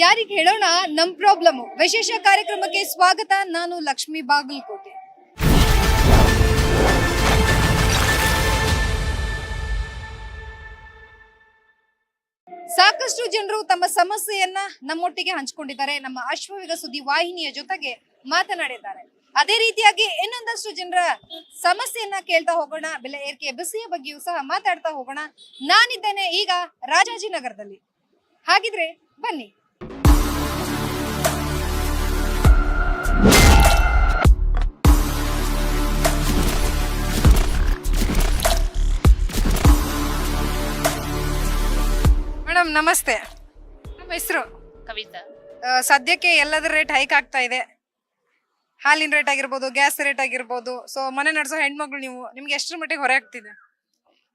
ಯಾರಿಗೆ ಹೇಳೋಣ? ನಮ್ ಪ್ರಾಬ್ಲಮ್. ವಿಶೇಷ ಕಾರ್ಯಕ್ರಮಕ್ಕೆ ಸ್ವಾಗತ. ನಾನು ಲಕ್ಷ್ಮಿ ಬಾಗಲಕೋಟೆ. ಸಾಕಷ್ಟು ಜನರು ತಮ್ಮ ಸಮಸ್ಯೆಯನ್ನ ನಮ್ಮೊಟ್ಟಿಗೆ ಹಂಚಿಕೊಂಡಿದ್ದಾರೆ. ನಮ್ಮ ಅಶ್ವವಿಗ ಸುದ್ದಿ ವಾಹಿನಿಯ ಜೊತೆಗೆ ಮಾತನಾಡಿದ್ದಾರೆ. ಅದೇ ರೀತಿಯಾಗಿ ಇನ್ನೊಂದಷ್ಟು ಜನರ ಸಮಸ್ಯೆಯನ್ನ ಕೇಳ್ತಾ ಹೋಗೋಣ. ಬೆಲೆ ಏರಿಕೆ ಬಿಸಿಯ ಬಗ್ಗೆಯೂ ಸಹ ಮಾತಾಡ್ತಾ ಹೋಗೋಣ. ನಾನಿದ್ದೇನೆ ಈಗ ರಾಜಾಜಿನಗರದಲ್ಲಿ. ಹಾಗಿದ್ರೆ ಬನ್ನಿ. ಮೇಡಮ್ ನಮಸ್ತೆ. ನಮ್ಮ ಹೆಸರು? ಕವಿತಾ. ಸದ್ಯಕ್ಕೆ ಎಲ್ಲದರ ರೇಟ್ ಹೈಕ್ ಆಗ್ತಾ ಇದೆ. ಹಾಲಿನ ರೇಟ್ ಆಗಿರ್ಬೋದು ಗ್ಯಾಸ್ ರೇಟ್ ಆಗಿರ್ಬೋದು. ಸೊ ಮನೆ ನಡೆಸೋ ಹೆಣ್ಮಗಳು ನೀವು ನಿಮ್ಗೆ ಎಷ್ಟರ ಮಟ್ಟಿಗೆ ಹೊರೆ ಆಗ್ತಿದೆ?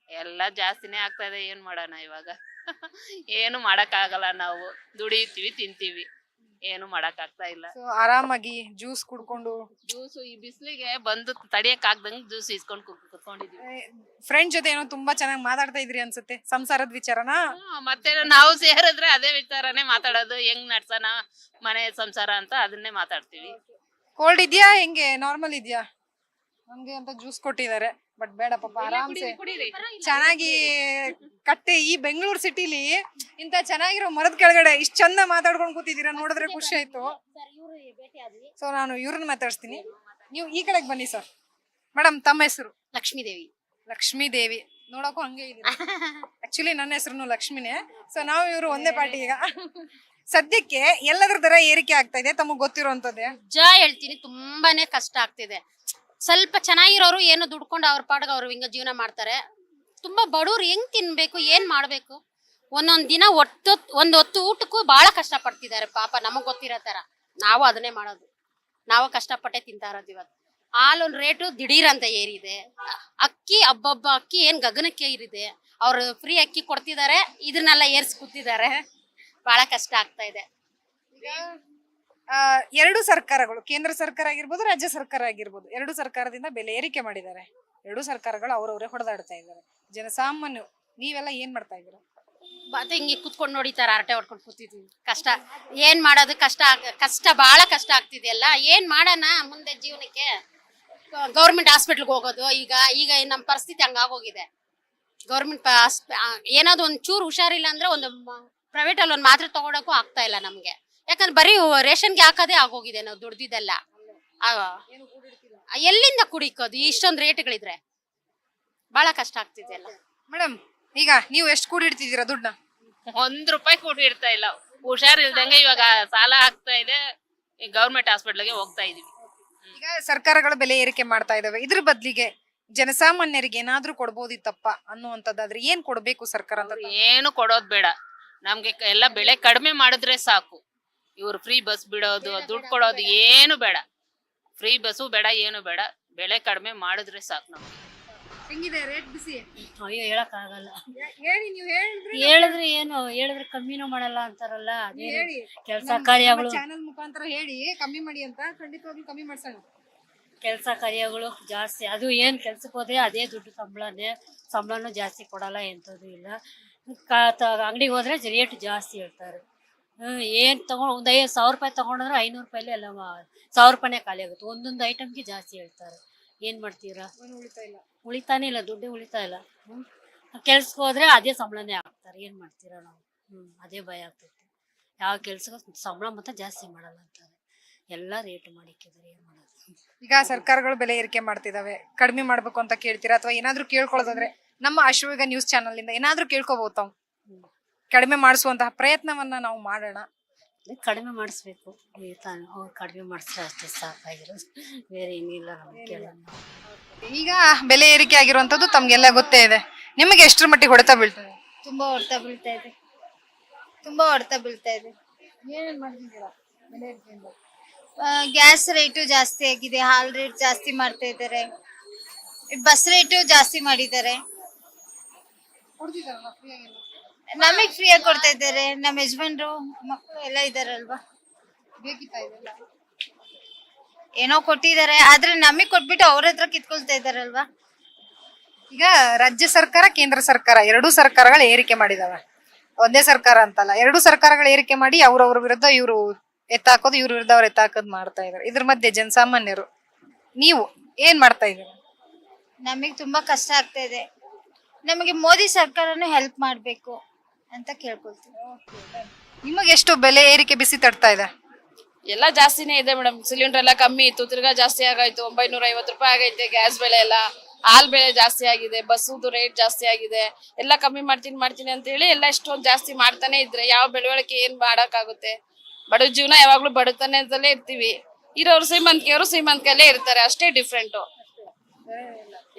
ಎಲ್ಲ ಜಾಸ್ತಿನೇ ಆಗ್ತಾ ಇದೆ. ಏನ್ ಮಾಡೋಣ ಇವಾಗ? ಏನು ಮಾಡಕ್ಕಾಗಲ್ಲ ನಾವು. ದುಡಿತೀವಿ ತಿಂತೀವಿ. ಏನು ಮಾಡಕ್ ಆಗ್ತಾ ಇಲ್ಲ. ಸೊ ಆರಾಮಾಗಿ ಜ್ಯೂಸ್ ಕುಡ್ಕೊಂಡು. ಜ್ಯೂಸ್ ಈ ಬಿಸಿಲಿಗೆ ಬಂದು ತಡಿಯಕ್ ಆಗ್ದಂಗ್ ಜ್ಯೂಸ್ ಇಸ್ಕೊಂಡ್ ಕುತ್- ಕುತ್ಕೊಂಡಿದೀವಿ. ಫ್ರೆಂಡ್ ಜೊತೆ ಏನೋ ತುಂಬಾ ಚೆನ್ನಾಗಿ ಮಾತಾಡ್ತಾ ಇದ್ರಿ ಅನ್ಸುತ್ತೆ. ಸಂಸಾರದ ವಿಚಾರನಾ? ಮತ್ತೆ ನಾವು ಸೇರಿದ್ರೆ ಅದೇ ವಿಚಾರನೇ ಮಾತಾಡೋದು. ಹೆಂಗ್ ನಡ್ಸೋಣ ಮನೆ ಸಂಸಾರ ಅಂತ ಅದನ್ನೇ ಮಾತಾಡ್ತೀವಿ. ಕೋಲ್ಡ್ ಇದೆಯಾ? ಹೆಂಗೆ? ನಾರ್ಮಲ್ ಇದೆಯಾ? ನಮ್ಗೆ ಅಂತ ಜ್ಯೂಸ್ ಕೊಟ್ಟಿದ್ದಾರೆ. ಬಟ್ ಬೇಡ ಪಾಪ ಆರಾಮ್ಸೆ. ಚೆನ್ನಾಗಿ ಕಟ್ಟೆ ಈ ಬೆಂಗಳೂರು ಸಿಟಿಲಿ ಇಂತ ಚೆನ್ನಾಗಿರೋ ಮರದ ಕೆಳಗಡೆ ಇಷ್ಟ ಚಂದ ಮಾತಾಡ್ಕೊಂಡು ಕೂತಿದ್ದೀರಾ ನೋಡಿದ್ರೆ ಖುಷಿ ಆಯ್ತು. ಸೊ ನಾನು ಇವ್ರನ್ನ ಮಾತಾಡ್ಸ್ತೀನಿ. ನೀವು ಈ ಕಡೆಗೆ ಬನ್ನಿ ಸರ್ ಮೇಡಮ್ ತಮ್ಮ ಹೆಸರು? ಲಕ್ಷ್ಮೀ ದೇವಿ. ಲಕ್ಷ್ಮೀ ದೇವಿ. ನೋಡಕ್ಕೂ ಹಂಗೆ ಇದೆ ಆಕ್ಚುಲಿ ನನ್ನ ಹೆಸರು ಲಕ್ಷ್ಮಿನೇ. ಸೊ ನಾವು ಇವರು ಒಂದೇ ಪಾರ್ಟಿ ಈಗ. ಸದ್ಯಕ್ಕೆ ಎಲ್ಲದರ ದರ ಏರಿಕೆ ಆಗ್ತಾ ಇದೆ ತಮಗ್ ಗೊತ್ತಿರುವಂತದ್ದೇ ನಿಜ ಹೇಳ್ತೀನಿ ತುಂಬಾನೇ ಕಷ್ಟ ಆಗ್ತಿದೆ. ಸ್ವಲ್ಪ ಚೆನ್ನಾಗಿರೋರು ಏನು ದುಡ್ಕೊಂಡು ಅವ್ರ ಪಾಡ್ಗೆ ಅವ್ರು ಹಿಂಗ ಜೀವನ ಮಾಡ್ತಾರೆ. ತುಂಬಾ ಬಡವ್ರು ಹೆಂಗ್ ತಿನ್ಬೇಕು, ಏನ್ ಮಾಡ್ಬೇಕು? ಒಂದೊಂದ್ ದಿನ ಒಟ್ಟು, ಒಂದ್ ಹೊತ್ತು ಊಟಕ್ಕೂ ಬಹಳ ಕಷ್ಟ ಪಡ್ತಿದ್ದಾರೆ ಪಾಪ ನಮಗ್ ಗೊತ್ತಿರೋ ತರ ನಾವು ಅದನ್ನೇ ಮಾಡೋದು. ನಾವು ಕಷ್ಟಪಟ್ಟೆ ತಿಂತಾ ಇರೋದು ಇವತ್ತು. ಹಾಲೊಂದು ರೇಟು ದಿಢೀರಂತ ಏರಿದೆ. ಅಕ್ಕಿ, ಹಬ್ಬಬ್ಬ ಅಕ್ಕಿ ಏನ್ ಗಗನಕ್ಕೆ ಏರಿದೆ. ಅವ್ರು ಫ್ರೀ ಅಕ್ಕಿ ಕೊಡ್ತಿದ್ದಾರೆ ಇದನ್ನೆಲ್ಲ ಏರ್ಸ್ ಕೂತಿದ್ದಾರೆ. ಬಹಳ ಕಷ್ಟ ಆಗ್ತಾ ಇದೆ. ಎರಡು ಸರ್ಕಾರಗಳು, ಕೇಂದ್ರ ಸರ್ಕಾರ ಆಗಿರ್ಬೋದು, ರಾಜ್ಯ ಸರ್ಕಾರ ಆಗಿರ್ಬೋದು, ಎರಡು ಸರ್ಕಾರದಿಂದ ಬೆಲೆ ಏರಿಕೆ ಮಾಡಿದ್ದಾರೆ. ಎರಡು ಸರ್ಕಾರಗಳು ಅವರವರೇ ಹೊಡೆದಾಡ್ತಾ ಇದ್ದಾರೆ. ಜನಸಾಮಾನ್ಯ ನೀವೆಲ್ಲ ಏನ್ ಮಾಡ್ತಾ ಇದ್ದೀರಾ? ಮತ್ತೆ ಹಿಂಗೆ ಕುತ್ಕೊಂಡು ನೋಡಿತಾರ, ಹರಟೆ ಹೊಡ್ಕೊಂಡು ಕೂತಿದ್ವಿ. ಕಷ್ಟ, ಏನ್ ಮಾಡೋದು ಕಷ್ಟ ಕಷ್ಟ ಬಹಳ ಕಷ್ಟ ಆಗ್ತಿದೆಯಲ್ಲ, ಏನ್ ಮಾಡೋಣ ಮುಂದೆ ಜೀವನಕ್ಕೆ? ಗೌರ್ಮೆಂಟ್ ಹಾಸ್ಪಿಟ್ಲ್ಗೆ ಹೋಗೋದು, ಈಗ ಈಗ ನಮ್ಮ ಪರಿಸ್ಥಿತಿ ಹಂಗಾಗೋಗಿದೆ ಗೌರ್ಮೆಂಟ್ ಏನಾದ್ರು ಒಂದ್ ಚೂರು ಹುಷಾರಿಲ್ಲ ಅಂದ್ರೆ ಒಂದು ಪ್ರೈವೇಟ್ ಅಲ್ಲಿ ಒಂದು ಮಾತ್ರೆ ತಗೊಳಕ್ಕೂ ಆಗ್ತಾ ಇಲ್ಲ ನಮ್ಗೆ. ಯಾಕಂದ್ರೆ ಬರೀ ರೇಷನ್ಗೆ ಹಾಕೋದೇ ಆಗೋಗಿದೆ ನಾವು ದುಡ್ದಿದ್ದೆಲ್ಲ. ಆ, ಎಲ್ಲಿಂದ ಕುಡಿಕೋದು? ಇಷ್ಟೊಂದು ರೇಟ್ಗಳಿದ್ರೆ ಬಹಳ ಕಷ್ಟ ಆಗ್ತಿದೆಯಲ್ಲ ಮೇಡಮ್ ಈಗ ನೀವು ಎಷ್ಟು ಕೂಡಿಡ್ತಿದ್ದೀರಾ ದುಡ್ಡನ್ನ? ಒಂದ್ ರೂಪಾಯಿ ಕೂಡಿ ಇಡ್ತಾ ಇಲ್ಲ. ಹುಷಾರಿಲ್ದಂಗೆ ಇವಾಗ ಸಾಲ ಆಗ್ತಾ ಇದೆ. ಗೌರ್ಮೆಂಟ್ ಹಾಸ್ಪಿಟ್ಲಿಗೆ ಹೋಗ್ತಾ ಇದೀವಿ. ಈಗ ಸರ್ಕಾರಗಳು ಬೆಲೆ ಏರಿಕೆ ಮಾಡ್ತಾ ಇದಾವೆ. ಇದ್ರ ಬದ್ಲಿಗೆ ಜನಸಾಮಾನ್ಯರಿಗೆ ಏನಾದ್ರೂ ಕೊಡ್ಬೋದಿತ್ತಪ್ಪ ಅನ್ನುವಂಥದ್ದಾದ್ರೆ ಏನ್ ಕೊಡ್ಬೇಕು ಸರ್ಕಾರ ಅಂತ? ಏನು ಕೊಡೋದ್ ಬೇಡ. ನಮ್ಗೆ ಎಲ್ಲ ಬೆಳೆ ಕಡಿಮೆ ಮಾಡಿದ್ರೆ ಸಾಕು. ಇವ್ರು ಫ್ರೀ ಬಸ್ ಬಿಡೋದು ದುಡ್ಡು ಕೊಡೋದು ಏನು ಬೇಡ. ಫ್ರೀ ಬಸ್ಸು ಬೇಡ ಏನು ಬೇಡ. ಬೆಲೆ ಕಡಿಮೆ ಮಾಡಿದ್ರೆ ಸಾಕು ನಮ್ಗೆ. ಹೆಂಗಿದೆ ರೇಟ್ ಬಿಸಿ? ಅಯ್ಯೋ ಹೇಳಕ್ಕಾಗಲ್ಲ. ಹೇಳಿ ನೀವು ಹೇಳಿದ್ರೆ ಹೇಳಿದ್ರೆ ಏನು ಹೇಳಿದ್ರೆ ಕಮ್ಮಿನೂ ಮಾಡಲ್ಲ ಅಂತಾರಲ್ಲ ಅದೇ ಹೇಳಿ. ಕೆಲಸ ಕಾರ್ಯಗಳು ಚಾನಲ್ ಮುಖಾಂತರ ಹೇಳಿ ಕಮ್ಮಿ ಮಾಡಿ ಅಂತ ಖಂಡಿತವಾಗ್ಲೂ ಕಮ್ಮಿ ಮಾಡ್ಸೋಣ. ಕೆಲಸ ಕಾರ್ಯಗಳು ಜಾಸ್ತಿ ಅದು ಏನು ಕೆಲ್ಸಕ್ಕೆ ಹೋದ್ರೆ ಅದೇ ದುಡ್ಡು ಸಂಬಳನೇ ಸಂಬಳನೂ ಜಾಸ್ತಿ ಕೊಡಲ್ಲ ಎಂಥದ್ದು ಇಲ್ಲ. ಅಂಗಡಿಗೆ ಹೋದ್ರೆ ರೇಟ್ ಜಾಸ್ತಿ ಹೇಳ್ತಾರೆ. ಹ್ಮ್, ಏನ್ ತಗೊಂಡ್ ಒಂದ್ ಐದು ಸಾವಿರ ರೂಪಾಯಿ ತಗೊಂಡ್ರೆ ಐನೂರು ರೂಪಾಯಿ ಎಲ್ಲ ಸಾವಿರ ರೂಪಾಯಿನೇ ಖಾಲಿ ಆಗುತ್ತೆ. ಒಂದೊಂದು ಐಟಮ್ಗೆ ಜಾಸ್ತಿ ಹೇಳ್ತಾರೆ. ಏನ್ ಮಾಡ್ತೀರಾ? ಉಳಿತಾನೆ ಇಲ್ಲ ದುಡ್ಡೇ ಉಳಿತಾ ಇಲ್ಲ. ಹ್ಮ್. ಕೆಲ್ಸಕ್ಕೆ ಹೋದ್ರೆ ಅದೇ ಸಂಬಳನೇ ಹಾಕ್ತಾರೆ. ಏನ್ ಮಾಡ್ತೀರಾ ನಾವು? ಹ್ಮ್ ಅದೇ ಭಯ ಆಗ್ತೈತೆ. ಯಾವ ಕೆಲ್ಸಕ್ಕೆ ಸಂಬಳ ಮಾತ್ರ ಜಾಸ್ತಿ ಮಾಡಲ್ಲ ಅಂತಾರೆ. ಎಲ್ಲ ರೇಟ್ ಮಾಡಿಕ್ಕಿದ್ರೆ ಏನ್ ಮಾಡೋದು? ಈಗ ಸರ್ಕಾರಗಳು ಬೆಲೆ ಏರಿಕೆ ಮಾಡ್ತಿದಾವೆ. ಕಡಿಮೆ ಮಾಡ್ಬೇಕು ಅಂತ ಕೇಳ್ತೀರಾ? ಅಥವಾ ಏನಾದ್ರೂ ಕೇಳ್ಕೊಳ್ಳೋದಾದ್ರೆ ನಮ್ಮ ಅಶ್ವವೇಗ ನ್ಯೂಸ್ ಚಾನಲ್ ಇಂದ ಏನಾದ್ರೂ ಕೇಳ್ಕೋಬಹುದು ತಾವು. ಕಡಿಮೆ ಮಾಡಿಸುವಂತಹ ಪ್ರಯತ್ನವನ್ನ ನಾವು ಮಾಡೋಣ. ಕಡಿಮೆ ಮಾಡಿಸ್ಬೇಕು. ಈ ತಾನು ಅವ್ರು ಕಡಿಮೆ ಮಾಡಿಸ್ರೆ ಅಷ್ಟೇ ಸಾಕಾಗಿರೋ ಬೇರೆ ಏನಿಲ್ಲ ನಮ್ಗೆ ಕೇಳೋಣ. ಈಗ ಬೆಲೆ ಏರಿಕೆ ಆಗಿರುವಂತದ್ದು ತಮ್ಗೆಲ್ಲ ಗೊತ್ತೇ ಇದೆ. ನಿಮಗೆ ಎಷ್ಟರ ಮಟ್ಟಿಗೆ ಹೊಡೆತ ಬೀಳ್ತದೆ? ತುಂಬಾ ಹೊಡೆತ ಬೀಳ್ತಾ ಇದೆ. ತುಂಬಾ ಹೊಡೆತ ಬೀಳ್ತಾ ಇದೆ. ಏನೇನು ಮಾಡ್ತಿದ್ದೀರಾ ಬೆಲೆ ಏರಿಕೆಯಿಂದ? ಗ್ಯಾಸ್ ರೇಟು ಜಾಸ್ತಿ ಆಗಿದೆ. ಹಾಲ್ ರೇಟ್ ಜಾಸ್ತಿ ಮಾಡ್ತಾ ಇದ್ದಾರೆ. ಬಸ್ ರೇಟು ಜಾಸ್ತಿ ಮಾಡಿದ್ದಾರೆ. ಕೊಡ್ತಿದ್ದಾರಲ್ಲ ಆಗೆಲ್ಲ. ಫ್ರೀ ಆಗಿ ಕೊಡ್ತಾ ಇದ್ದಾರೆ. ನಮ್ಮ ಯಜಮಾನ್ರು ಮಕ್ಕಳು ಎಲ್ಲ ಇದಾರಲ್ವಾ ಬೇಕಿತ್ತಾ ಇದೆಲ್ಲ ಏನೋ ಕೊಟ್ಟಿದ್ದಾರೆ ಆದ್ರೆ ನಮಗ್ ಕೊಟ್ಬಿಟ್ಟು ಅವ್ರ ಹತ್ರ ಕಿತ್ಕೊಳ್ತಾ ಇದಾರಲ್ವಾ ಈಗ ರಾಜ್ಯ ಸರ್ಕಾರ ಕೇಂದ್ರ ಸರ್ಕಾರ ಎರಡೂ ಸರ್ಕಾರಗಳು ಏರಿಕೆ ಮಾಡಿದಾವೆ. ಒಂದೇ ಸರ್ಕಾರ ಅಂತಲ್ಲ ಎರಡು ಸರ್ಕಾರಗಳು ಏರಿಕೆ ಮಾಡಿ ಅವ್ರವ್ರ ವಿರುದ್ಧ ಇವರು ಎತ್ತಾಕೋದು ಇವ್ರ ವಿರುದ್ಧ ಅವ್ರು ಎತ್ತಾಕೋದು ಮಾಡ್ತಾ ಇದಾರೆ. ಇದ್ರ ಮಧ್ಯೆ ಜನಸಾಮಾನ್ಯರು ನೀವು ಏನ್ ಮಾಡ್ತಾ ಇದ್ದೀರಾ? ನಮಗೆ ತುಂಬಾ ಕಷ್ಟ ಆಗ್ತಾ ಇದೆ. ನಮಗೆ ಮೋದಿ ಸರ್ಕಾರನು ಹೆಲ್ಪ್ ಮಾಡಬೇಕು. ಅಂತ ಕೇಳ್ಕೊಳ್ತೀವಿ ನಿಮಗೆ ಎಷ್ಟು ಬೆಲೆ ಏರಿಕೆ ಬಿಸಿ ತಡ್ತಾ ಇದೆ? ಎಲ್ಲ ಜಾಸ್ತಿನೇ ಇದೆ ಮೇಡಮ್. ಸಿಲಿಂಡರ್ ಎಲ್ಲ ಕಮ್ಮಿ ಇತ್ತು. ತಿರ್ಗಾ ಜಾಸ್ತಿ ಆಗಾಯ್ತು. ಒಂಬೈನೂರ ಐವತ್ತು ರೂಪಾಯಿ ಆಗೈತೆ ಗ್ಯಾಸ್ ಬೆಲೆ ಎಲ್ಲ. ಹಾಲ್ ಬೆಲೆ ಜಾಸ್ತಿ ಆಗಿದೆ. ಬಸ್ಸುದು ರೇಟ್ ಜಾಸ್ತಿ ಆಗಿದೆ. ಎಲ್ಲ ಕಮ್ಮಿ ಮಾಡ್ತೀನಿ ಮಾಡ್ತೀನಿ ಅಂತ ಹೇಳಿ ಎಲ್ಲ ಇಷ್ಟೊಂದು ಜಾಸ್ತಿ ಮಾಡ್ತಾನೆ ಇದ್ರೆ ಯಾವ ಬೆಳವಣಿಗೆ ಏನ್ ಮಾಡಕ್ಕಾಗುತ್ತೆ? ಬಡ ಜೀವನ ಯಾವಾಗ್ಲೂ ಬಡತನದಲ್ಲೇ ಇರ್ತೀವಿ. ಇರೋರು ಶ್ರೀಮಂತಿಕೆಯವರು ಶ್ರೀಮಂತಿಕೆಯಲ್ಲೇ ಇರ್ತಾರೆ. ಅಷ್ಟೇ ಡಿಫ್ರೆಂಟ್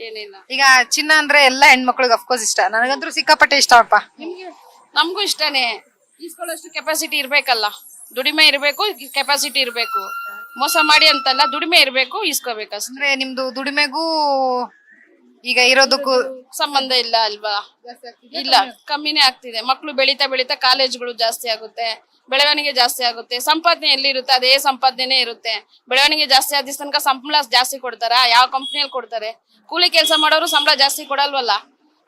ಏನಿಲ್ಲ. ಈಗ ಚಿನ್ನ ಅಂದ್ರೆ ಎಲ್ಲ ಹೆಣ್ಮಕ್ಳಿಗೆ ಅಫ್ಕೋರ್ಸ್ ಇಷ್ಟ. ನನಗಂತೂ ಸಿಕ್ಕಾಪಟ್ಟೆ ಇಷ್ಟಪ್ಪ ನಮಗೂ? ಇಷ್ಟನೇ. ಈಸ್ಕೊಳ್ಳೋಷ್ಟು ಕೆಪಾಸಿಟಿ ಇರ್ಬೇಕಲ್ಲ. ದುಡಿಮೆ ಇರಬೇಕು ಕೆಪಾಸಿಟಿ ಇರಬೇಕು. ಮೋಸ ಮಾಡಿ ಅಂತಲ್ಲ ದುಡಿಮೆ ಇರಬೇಕು ಈಸ್ಕೋಬೇಕು ಅಂದ್ರೆ ನಿಮ್ದು ದುಡಿಮೆಗೂ ಈಗ ಇರೋದಕ್ಕೂ ಸಂಬಂಧ ಇಲ್ಲ ಅಲ್ವಾ? ಇಲ್ಲ ಕಮ್ಮಿನೇ ಆಗ್ತಿದೆ. ಮಕ್ಕಳು ಬೆಳೀತಾ ಬೆಳೀತಾ ಕಾಲೇಜ್ಗಳು ಜಾಸ್ತಿ ಆಗುತ್ತೆ. ಬೆಳವಣಿಗೆ ಜಾಸ್ತಿ ಆಗುತ್ತೆ. ಸಂಪಾದನೆ ಎಲ್ಲಿರುತ್ತೆ? ಅದೇ ಸಂಪಾದನೆ ಇರುತ್ತೆ. ಬೆಳವಣಿಗೆ ಜಾಸ್ತಿ ಆದ ತನಕ ಸಂಬಳ ಜಾಸ್ತಿ ಕೊಡ್ತಾರಾ? ಯಾವ ಕಂಪ್ನಿಯಲ್ಲಿ ಕೊಡ್ತಾರೆ? ಕೂಲಿ ಕೆಲಸ ಮಾಡೋರು ಸಂಬಳ ಜಾಸ್ತಿ ಕೊಡಲ್ವಲ್ಲ?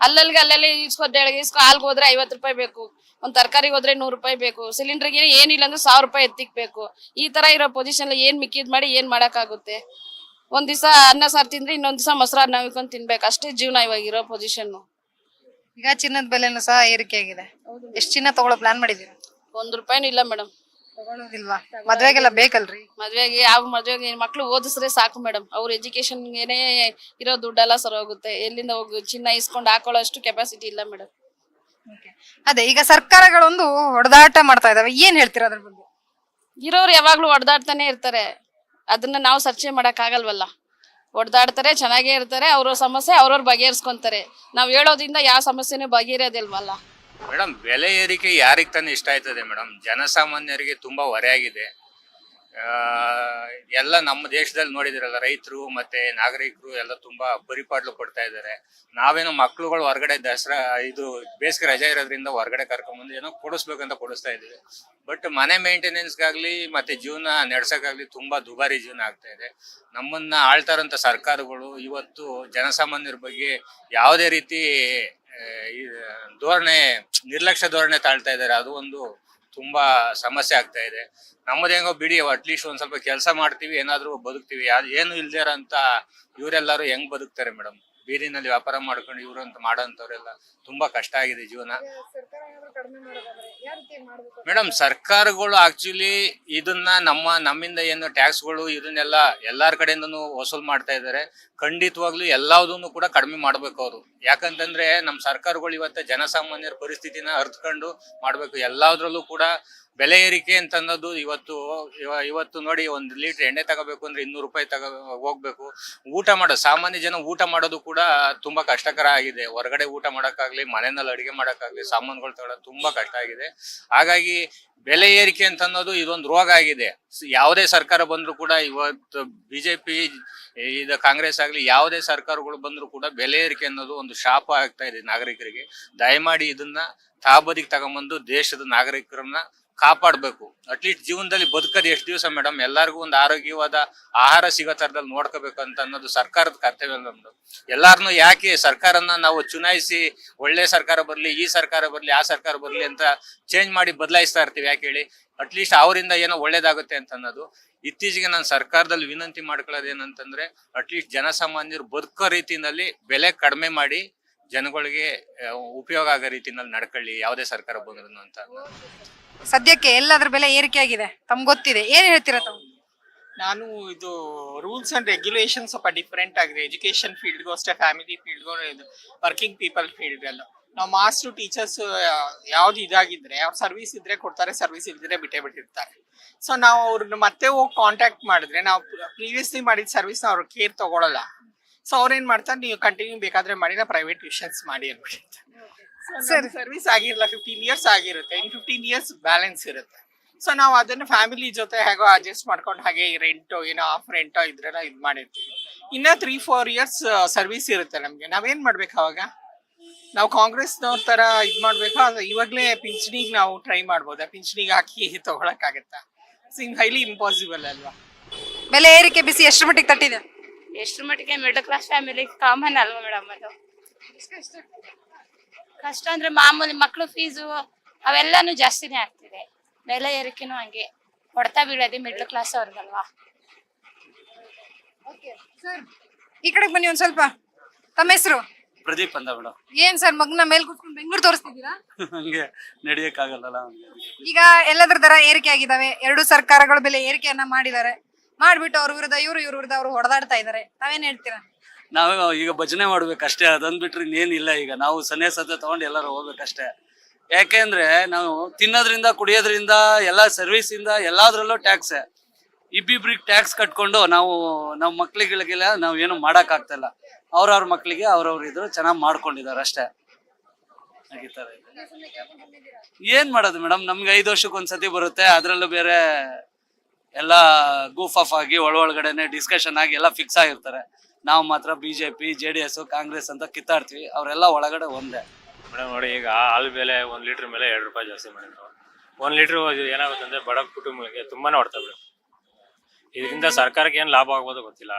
ಅಲ್ಲಲ್ಲಿಗೆ ಅಲ್ಲಲ್ಲಿ ಇಸ್ಕೊ ದೇಳಿಗೆ ಇಸ್ಕೊ ಹಾಲ್ಗೆ ಹೋದ್ರೆ ಐವತ್ತು ರೂಪಾಯಿ ಬೇಕು. ಒಂದ್ ತರಕಾರಿ ಹೋದ್ರೆ ನೂರು ರೂಪಾಯಿ ಬೇಕು. ಸಿಲಿಂಡರ್ಗೆ ಏನಿಲ್ಲ ಅಂದ್ರೆ ಸಾವಿರ ರೂಪಾಯಿ ಎತ್ತಿಕ್ಬೇಕು ಈ ತರ ಇರೋ ಪೊಸಿಷನ್ ಏನ್ ಮಿಕ್ಕಿದ್ ಮಾಡಿ ಏನ್ ಮಾಡಕ್ಕಾಗುತ್ತೆ? ಒಂದ್ ದಿವಸ ಅನ್ನ ಸಾರ್ ತಿಂದ್ರೆ ಇನ್ನೊಂದ್ ದಿವಸ ಮೊಸರನ್ನ ನಾವಿಕೊಂಡ್ ತಿನ್ಬೇಕು. ಅಷ್ಟೇ ಜೀವನ ಇವಾಗ ಇರೋ ಪೊಸಿಷನ್ ಈಗ ಚಿನ್ನದ ಬೆಲೆನೂ ಸಹ ಏರಿಕೆ ಆಗಿದೆ. ಎಷ್ಟು ಚಿನ್ನ ತಗೊಳ್ಳೋ ಪ್ಲಾನ್ ಮಾಡಿದೀರಾ ಒಂದ್ ರೂಪಾಯಿನೂ ಇಲ್ಲ ಮೇಡಮ್ ಮದ್ವೆಗೆಲ್ಲ ಬೇಕಲ್ರಿ? ಮದ್ವೆಗೆ ಯಾವ ಮದ್ವೆಗೆ ಮಕ್ಳು ಓದಿಸ್ರೆ ಸಾಕು ಮೇಡಮ್. ಅವ್ರ ಏನೇ ಇರೋ ದುಡ್ಡೆಲ್ಲ ಸರ್ ಹೋಗುತ್ತೆ ಎಲ್ಲಿಂದ ಹೋಗಿ ಚಿನ್ನ ಇಸ್ಕೊಂಡು ಹಾಕೊಳ್ಳೋ ಅಷ್ಟು ಕೆಪಾಸಿಟಿ ಇಲ್ಲ ಮೇಡಮ್. ಅದೇ ಈಗ ಸರ್ಕಾರಗಳೊಂದು ಹೊಡೆದಾಟ ಮಾಡ್ತಾ ಇದಾವೆ. ಏನ್ ಹೇಳ್ತೀರಾ ಅದ್ರ ಬಗ್ಗೆ? ಇರೋರು ಯಾವಾಗ್ಲೂ ಹೊಡೆದಾಡ್ತಾನೆ ಇರ್ತಾರೆ. ಅದನ್ನ ನಾವು ಸರ್ಚೆ ಮಾಡಕ್ ಆಗಲ್ವಲ್ಲ. ಹೊಡೆದಾಡ್ತಾರೆ ಚೆನ್ನಾಗೇ ಇರ್ತಾರೆ. ಅವ್ರವ್ರ ಸಮಸ್ಯೆ ಅವ್ರವ್ರು ಬಗೆಹರಿಸ್ಕೊಂತಾರೆ. ನಾವ್ ಹೇಳೋದ್ರಿಂದ ಯಾವ ಸಮಸ್ಯೆನೂ ಬಗೆಹರಿಯೋದಿಲ್ವಲ್ಲ. ಮೇಡಮ್ ಬೆಲೆ ಏರಿಕೆ ಯಾರಿಗೆ ತಾನೇ ಇಷ್ಟ ಆಯ್ತದೆ ಮೇಡಮ್ ಜನಸಾಮಾನ್ಯರಿಗೆ ತುಂಬಾ ಹೊರೆಯಾಗಿದೆ. ಆ, ಎಲ್ಲ ನಮ್ಮ ದೇಶದಲ್ಲಿ ನೋಡಿದಿರಲ್ಲ ರೈತರು ಮತ್ತೆ ನಾಗರಿಕರು ಎಲ್ಲ ತುಂಬಾ ಪರಿಪಾಡ್ಲು ಕೊಡ್ತಾ ಇದ್ದಾರೆ. ನಾವೇನೋ ಮಕ್ಳುಗಳು ಹೊರಗಡೆ ದಸರಾ ಇದು ಬೇಸಿಗೆ ರಜೆ ಇರೋದ್ರಿಂದ ಹೊರಗಡೆ ಕರ್ಕೊಂಡ್ಬಂದು ಏನೋ ಕೊಡಿಸ್ಬೇಕಂತ ಕೊಡಿಸ್ತಾ ಇದೀವಿ ಬಟ್ ಮನೆ ಮೇಂಟೆನೆನ್ಸ್ಗಾಗ್ಲಿ ಮತ್ತೆ ಜೀವನ ನಡ್ಸಕ್ಕಾಗ್ಲಿ ತುಂಬಾ ದುಬಾರಿ ಜೀವನ ಆಗ್ತಾ ಇದೆ. ನಮ್ಮನ್ನ ಆಳ್ತಾರಂತ ಸರ್ಕಾರಗಳು ಇವತ್ತು ಜನಸಾಮಾನ್ಯರ ಬಗ್ಗೆ ಯಾವುದೇ ರೀತಿ ಧೋರಣೆ, ನಿರ್ಲಕ್ಷ್ಯ ಧೋರಣೆ ತಾಳ್ತಾ ಇದ್ದಾರೆ. ಅದು ಒಂದು ತುಂಬಾ ಸಮಸ್ಯೆ ಆಗ್ತಾ ಇದೆ. ನಮ್ಮದೇಂಗೋ ಬಿಡಿ ಅಟ್ಲೀಸ್ಟ್ ಒಂದ್ ಸ್ವಲ್ಪ ಕೆಲಸ ಮಾಡ್ತೀವಿ, ಏನಾದ್ರು ಬದುಕ್ತೀವಿ. ಯಾರು, ಏನು ಇಲ್ದೇ ಅಂತ ಇವರೆಲ್ಲರೂ ಹೆಂಗ್ ಬದುಕ್ತಾರೆ ಮೇಡಮ್? ಬೀದಿನಲ್ಲಿ ವ್ಯಾಪಾರ ಮಾಡ್ಕೊಂಡು ಇವ್ರು ಅಂತ ಮಾಡೋಂಥವ್ರೆಲ್ಲ ತುಂಬಾ ಕಷ್ಟ ಆಗಿದೆ ಜೀವನ. ಮೇಡಮ್ ಸರ್ಕಾರಗಳು ಆಕ್ಚುಲಿ ಇದನ್ನ ನಮ್ಮ ನಮ್ಮಿಂದ ಏನು ಟ್ಯಾಕ್ಸ್ಗಳು ಇದನ್ನೆಲ್ಲ ಎಲ್ಲಾರ ಕಡೆಯಿಂದನು ವಸೂಲ್ ಮಾಡ್ತಾ ಇದ್ದಾರೆ. ಖಂಡಿತವಾಗ್ಲೂ ಎಲ್ಲದನ್ನು ಕೂಡ ಕಡಿಮೆ ಮಾಡ್ಬೇಕು ಅವರು. ಯಾಕಂತಂದ್ರೆ ನಮ್ಮ ಸರ್ಕಾರಗಳು ಇವತ್ತ ಜನಸಾಮಾನ್ಯರ ಪರಿಸ್ಥಿತಿನ ಅರ್ಥಕೊಂಡು ಮಾಡ್ಬೇಕು. ಎಲ್ಲಾದ್ರಲ್ಲೂ ಕೂಡ ಬೆಲೆ ಏರಿಕೆ ಅಂತ ಅನ್ನೋದು ಇವತ್ತು, ಇವ- ಇವತ್ತು ನೋಡಿ ಒಂದು ಲೀಟರ್ ಎಣ್ಣೆ ತಗೋಬೇಕು ಅಂದ್ರೆ ಇನ್ನೂರು ರೂಪಾಯಿ ತಗೋ, ಹೋಗ್ಬೇಕು. ಊಟ ಮಾಡೋ, ಸಾಮಾನ್ಯ ಜನ ಊಟ ಮಾಡೋದು ಕೂಡ ತುಂಬಾ ಕಷ್ಟಕರ ಆಗಿದೆ. ಹೊರಗಡೆ ಊಟ ಮಾಡಕ್ಕಾಗ್ಲಿ, ಮನೆಯಲ್ಲಿ ಅಡಿಗೆ ಮಾಡಕ್ಕಾಗ್ಲಿ, ಸಾಮಾನುಗಳು ತಗೊಳ್ಳೋದು ತುಂಬಾ ಕಷ್ಟ ಆಗಿದೆ. ಹಾಗಾಗಿ ಬೆಲೆ ಏರಿಕೆ ಅಂತ ಅನ್ನೋದು ಇದೊಂದು ರೋಗ ಆಗಿದೆ. ಯಾವುದೇ ಸರ್ಕಾರ ಬಂದ್ರು ಕೂಡ ಇವತ್ತು ಬಿಜೆಪಿ ಇದು ಕಾಂಗ್ರೆಸ್ ಆಗ್ಲಿ, ಯಾವುದೇ ಸರ್ಕಾರಗಳು ಬಂದ್ರು ಕೂಡ ಬೆಲೆ ಏರಿಕೆ ಅನ್ನೋದು ಒಂದು ಶಾಪ ಆಗ್ತಾ ಇದೆ ನಾಗರಿಕರಿಗೆ. ದಯಮಾಡಿ ಇದನ್ನ ತಾಬದಿಗೆ ತಗೊಂಬಂದು ದೇಶದ ನಾಗರಿಕರನ್ನ ಕಾಪಾಡ್ಬೇಕು. ಅಟ್ಲೀಸ್ಟ್ ಜೀವನದಲ್ಲಿ ಬದುಕೋದು ಎಷ್ಟು ದಿವಸ ಮೇಡಮ್ ಎಲ್ಲರಿಗೂ ಒಂದು ಆರೋಗ್ಯವಾದ ಆಹಾರ ಸಿಗೋ ತರದಲ್ಲಿ ನೋಡ್ಕೋಬೇಕು ಅಂತ ಅನ್ನೋದು ಸರ್ಕಾರದ ಕರ್ತವ್ಯ ನಮ್ದು ಎಲ್ಲಾರನು ಯಾಕೆ ಸರ್ಕಾರನ ನಾವು ಚುನಾಯಿಸಿ ಒಳ್ಳೆ ಸರ್ಕಾರ ಬರ್ಲಿ, ಈ ಸರ್ಕಾರ ಬರ್ಲಿ, ಆ ಸರ್ಕಾರ ಬರ್ಲಿ ಅಂತ ಚೇಂಜ್ ಮಾಡಿ ಬದಲಾಯಿಸ್ತಾ ಇರ್ತೀವಿ ಯಾಕೆ ಹೇಳಿ? ಅಟ್ಲೀಸ್ಟ್ ಅವರಿಂದ ಏನೋ ಒಳ್ಳೇದಾಗುತ್ತೆ ಅಂತ ಅನ್ನೋದು. ಇತ್ತೀಚೆಗೆ ನಾನು ಸರ್ಕಾರದಲ್ಲಿ ವಿನಂತಿ ಮಾಡ್ಕೊಳ್ಳೋದು ಏನಂತಂದ್ರೆ ಅಟ್ಲೀಸ್ಟ್ ಜನಸಾಮಾನ್ಯರು ಬದುಕೋ ರೀತಿನಲ್ಲಿ ಬೆಲೆ ಕಡಿಮೆ ಮಾಡಿ ಜನಗಳಿಗೆ ಉಪಯೋಗ ಆಗೋ ರೀತಿನಲ್ಲಿ ನಡ್ಕೊಳ್ಳಿ, ಯಾವುದೇ ಸರ್ಕಾರ ಬಂದ್ರು ಅಂತ ಸದ್ಯಕ್ಕೆ ಎಲ್ಲದ್ರ ಬೆಲೆ ಏರಿಕೆ ಆಗಿದೆ. ತಮ್ಗೆ ಗೊತ್ತಿದೆ. ಏನ್ ಹೇಳ್ತೀರಾ ತಾವು ನಾನು ಇದು ರೂಲ್ಸ್ ಅಂಡ್ ರೆಗ್ಯುಲೇಷನ್ ಸ್ವಲ್ಪ ಡಿಫ್ರೆಂಟ್ ಆಗಿದೆ. ಎಜುಕೇಶನ್ ಫೀಲ್ಡ್ಗೂ ಅಷ್ಟೇ ಫ್ಯಾಮಿಲಿ ಫೀಲ್ಡ್ಗೂ ಇದು ವರ್ಕಿಂಗ್ ಪೀಪಲ್ ಫೀಲ್ಡ್ ಎಲ್ಲ. ನಾವು ಮಾಸ್ಟರ್ ಟೀಚರ್ಸ್ ಯಾವ್ದು ಇದಾಗಿದ್ರೆ ಅವ್ರ ಸರ್ವಿಸ್ ಇದ್ರೆ ಕೊಡ್ತಾರೆ ಸರ್ವಿಸ್ ಇಲ್ದಿದ್ರೆ ಬಿಟ್ಟೇ ಬಿಟ್ಟಿರ್ತಾರೆ. ಸೊ ನಾವು ಅವ್ರನ್ನ ಮತ್ತೆ ಹೋಗಿ ಕಾಂಟ್ಯಾಕ್ಟ್ ಮಾಡಿದ್ರೆ, ನಾವು ಪ್ರೀವಿಯಸ್ಲಿ ಮಾಡಿದ ಸರ್ವಿಸ್ ಅವ್ರ ಕೇರ್ ತಗೊಳಲ್ಲ. ಸೊ ಅವ್ರೇನ್ ಮಾಡ್ತಾರೆ, ನೀವು ಕಂಟಿನ್ಯೂ ಬೇಕಾದ್ರೆ ಮಾಡಿ, ನಾ ಪ್ರೈವೇಟ್ ಟ್ಯೂಷನ್ಸ್ ಮಾಡಿ ಅನ್ಬಿಟ್ಟಿರ್ತಾರೆ ಸರಿ. ಸರ್ವಿಸ್ ಆಗಿರಲ್ಲ ಫಿಫ್ಟೀನ್ ಇಯರ್ಸ್ ಆಗಿರುತ್ತೆ. ಇನ್ ಫಿಫ್ಟೀನ್ ಇಯರ್ಸ್ ಬ್ಯಾಲೆನ್ಸ್ ಇರುತ್ತೆ. ಸೊ ನಾವು ಅದನ್ನ ಫ್ಯಾಮಿಲಿ ಜೊತೆ ಹೇಗೋ ಅಡ್ಜಸ್ಟ್ ಮಾಡ್ಕೊಂಡು ಹಾಗೆ ರೆಂಟೋ ಏನೋ ಆಫ್ ರೆಂಟೋ ಇದ್ರೆಲ್ಲ ಇದು ಮಾಡಿರ್ತೀವಿ. ಇನ್ನ ತ್ರೀ ಫೋರ್ ಇಯರ್ಸ್ ಸರ್ವಿಸ್ ಇರುತ್ತೆ ನಮ್ಗೆ. ನಾವೇನ್ ಮಾಡ್ಬೇಕು ಅವಾಗ? ನಾವು ಕಾಂಗ್ರೆಸ್ನವ್ರ ತರ ಇದ್ ಮಾಡ್ಬೇಕು ಇವಾಗ್ಲೇ ಪಿಂಚಣಿಗೆ ನಾವು ಟ್ರೈ ಮಾಡ್ಬೋದಾ? ಪಿಂಚಣಿಗೆ ಹಾಕಿ ತಗೊಳಕ್ಕಾಗತ್ತಾ? ಸಿಮ್ ಹೈಲಿ ಇಂಪಾಸಿಬಲ್ ಅಲ್ವಾ? ಬೆಲೆ ಏರಿಕೆ ಬಿಸಿ ಎಷ್ಟು ಮಟ್ಟಿಗೆ ತಟ್ಟಿದೆ? ಎಷ್ಟು ಮಟ್ಟಿಗೆ ಮಿಡಲ್ ಕ್ಲಾಸ್ ಫ್ಯಾಮಿಲಿ ಕಾಮನ್ ಅಲ್ವಾ ಮೇಡಮ್ ಅದು? ಕಷ್ಟ ಅಂದ್ರೆ ಮಾಮೂಲಿ ಮಕ್ಳು ಫೀಸು ಅವೆಲ್ಲಾನು ಜಾಸ್ತಿನೇ ಆಗ್ತಿದೆ. ಬೆಲೆ ಏರಿಕೆನೂ ಹಂಗೆ ಹೊಡೆತ ಬೀಳೋದೆ ಮಿಡ್ಲ್ ಕ್ಲಾಸ್ ಅವ್ರಿಗಲ್ವಾ ಸರ್ ಈ ಕಡೆ ಬನ್ನಿ ಒಂದ್ ಸ್ವಲ್ಪ. ತಮ್ಮ ಹೆಸರು? ಪ್ರದೀಪ್ ಅಂತ ಮೇಡಮ್ ಏನ್ ಸರ್ ಮಗ್ನ ಮೇಲ್ ಕುತ್ಕೊಂಡು ಬೆಂಗಳೂರು ತೋರಿಸ್ತಿದ್ದೀರಾ? ಹಂಗೆ ನಡಿಯಕ್ಕಾಗಲ್ಲ ಈಗ ಎಲ್ಲದರ ದರ ಏರಿಕೆ ಆಗಿದಾವೆ. ಎರಡು ಸರ್ಕಾರಗಳ ಬೆಲೆ ಏರಿಕೆಯನ್ನ ಮಾಡಿದ್ದಾರೆ. ಮಾಡ್ಬಿಟ್ಟು ಅವ್ರ ವಿರುದ್ಧ ಇವರು ಇವ್ರ ವಿರುದ್ಧ ಅವ್ರು ಹೊಡೆದಾಡ್ತಾ ಇದಾರೆ. ತಾವೇನ್ ಹೇಳ್ತೀರಾ? ನಾವು ಈಗ ಭಜನೆ ಮಾಡ್ಬೇಕಷ್ಟೇ, ಅದಂದ್ಬಿಟ್ರೆ ಇನ್ನೇನಿಲ್ಲ ಈಗ. ನಾವು ಸನ್ನೆ ಸತೆ ತಗೊಂಡು ಎಲ್ಲರೂ ಹೋಗ್ಬೇಕಷ್ಟೇ. ಯಾಕೆಂದ್ರೆ ನಾವು ತಿನ್ನೋದ್ರಿಂದ, ಕುಡಿಯೋದ್ರಿಂದ, ಎಲ್ಲ ಸರ್ವಿಸ್ ಇಂದ ಎಲ್ಲಾದ್ರಲ್ಲೂ ಟ್ಯಾಕ್ಸ್ ಇಬ್ಬಿಬ್ರಿಗೆ ಟ್ಯಾಕ್ಸ್ ಕಟ್ಕೊಂಡು ನಾವು ನಮ್ಮ ಮಕ್ಳಿಗಳಿಗೆಲ್ಲ ನಾವು ಏನು ಮಾಡಕ್ ಆಗ್ತಿಲ್ಲ ಅವ್ರವ್ರ ಮಕ್ಳಿಗೆ ಅವ್ರವ್ರ ಇದ್ರು ಚೆನ್ನಾಗಿ ಮಾಡ್ಕೊಂಡಿದ್ದಾರೆ ಅಷ್ಟೇ. ಏನ್ ಮಾಡೋದು ಮೇಡಮ್? ನಮ್ಗೆ ಐದು ವರ್ಷಕ್ಕೆ ಒಂದ್ಸತಿ ಬರುತ್ತೆ. ಅದ್ರಲ್ಲೂ ಬೇರೆ ಎಲ್ಲ ಗೂಫ್ ಆಫ್ ಆಗಿ ಒಳ ಒಳಗಡೆನೆ ಡಿಸ್ಕಷನ್ ಆಗಿ ಎಲ್ಲ ಫಿಕ್ಸ್ ಆಗಿರ್ತಾರೆ. ನಾವು ಮಾತ್ರ BJP J D S Congress ಅಂತ ಕಿತ್ತಾಡ್ತೀವಿ. ಅವರೆಲ್ಲ ಒಳಗಡೆ ಒಂದೇ. ಮೇಡಮ್ ನೋಡಿ ಈಗ ಹಾಲು ಬೆಲೆ ಒಂದ್ ಲೀಟರ್ ಮೇಲೆ ಎರಡು ರೂಪಾಯಿ ಜಾಸ್ತಿ ಮಾಡಿದ್ರು. ಒಂದ್ ಲೀಟರ್ ಏನಾಗುತ್ತೆ ಅಂದ್ರೆ ಬಡ ಕುಟುಂಬಗಳಿಗೆ ತುಂಬಾನೇ ಹೊಡ್ತಾ ಬಿಡು ಇದರಿಂದ ಸರ್ಕಾರಕ್ಕೆ ಏನ್ ಲಾಭ ಆಗ್ಬೋದು ಗೊತ್ತಿಲ್ಲ.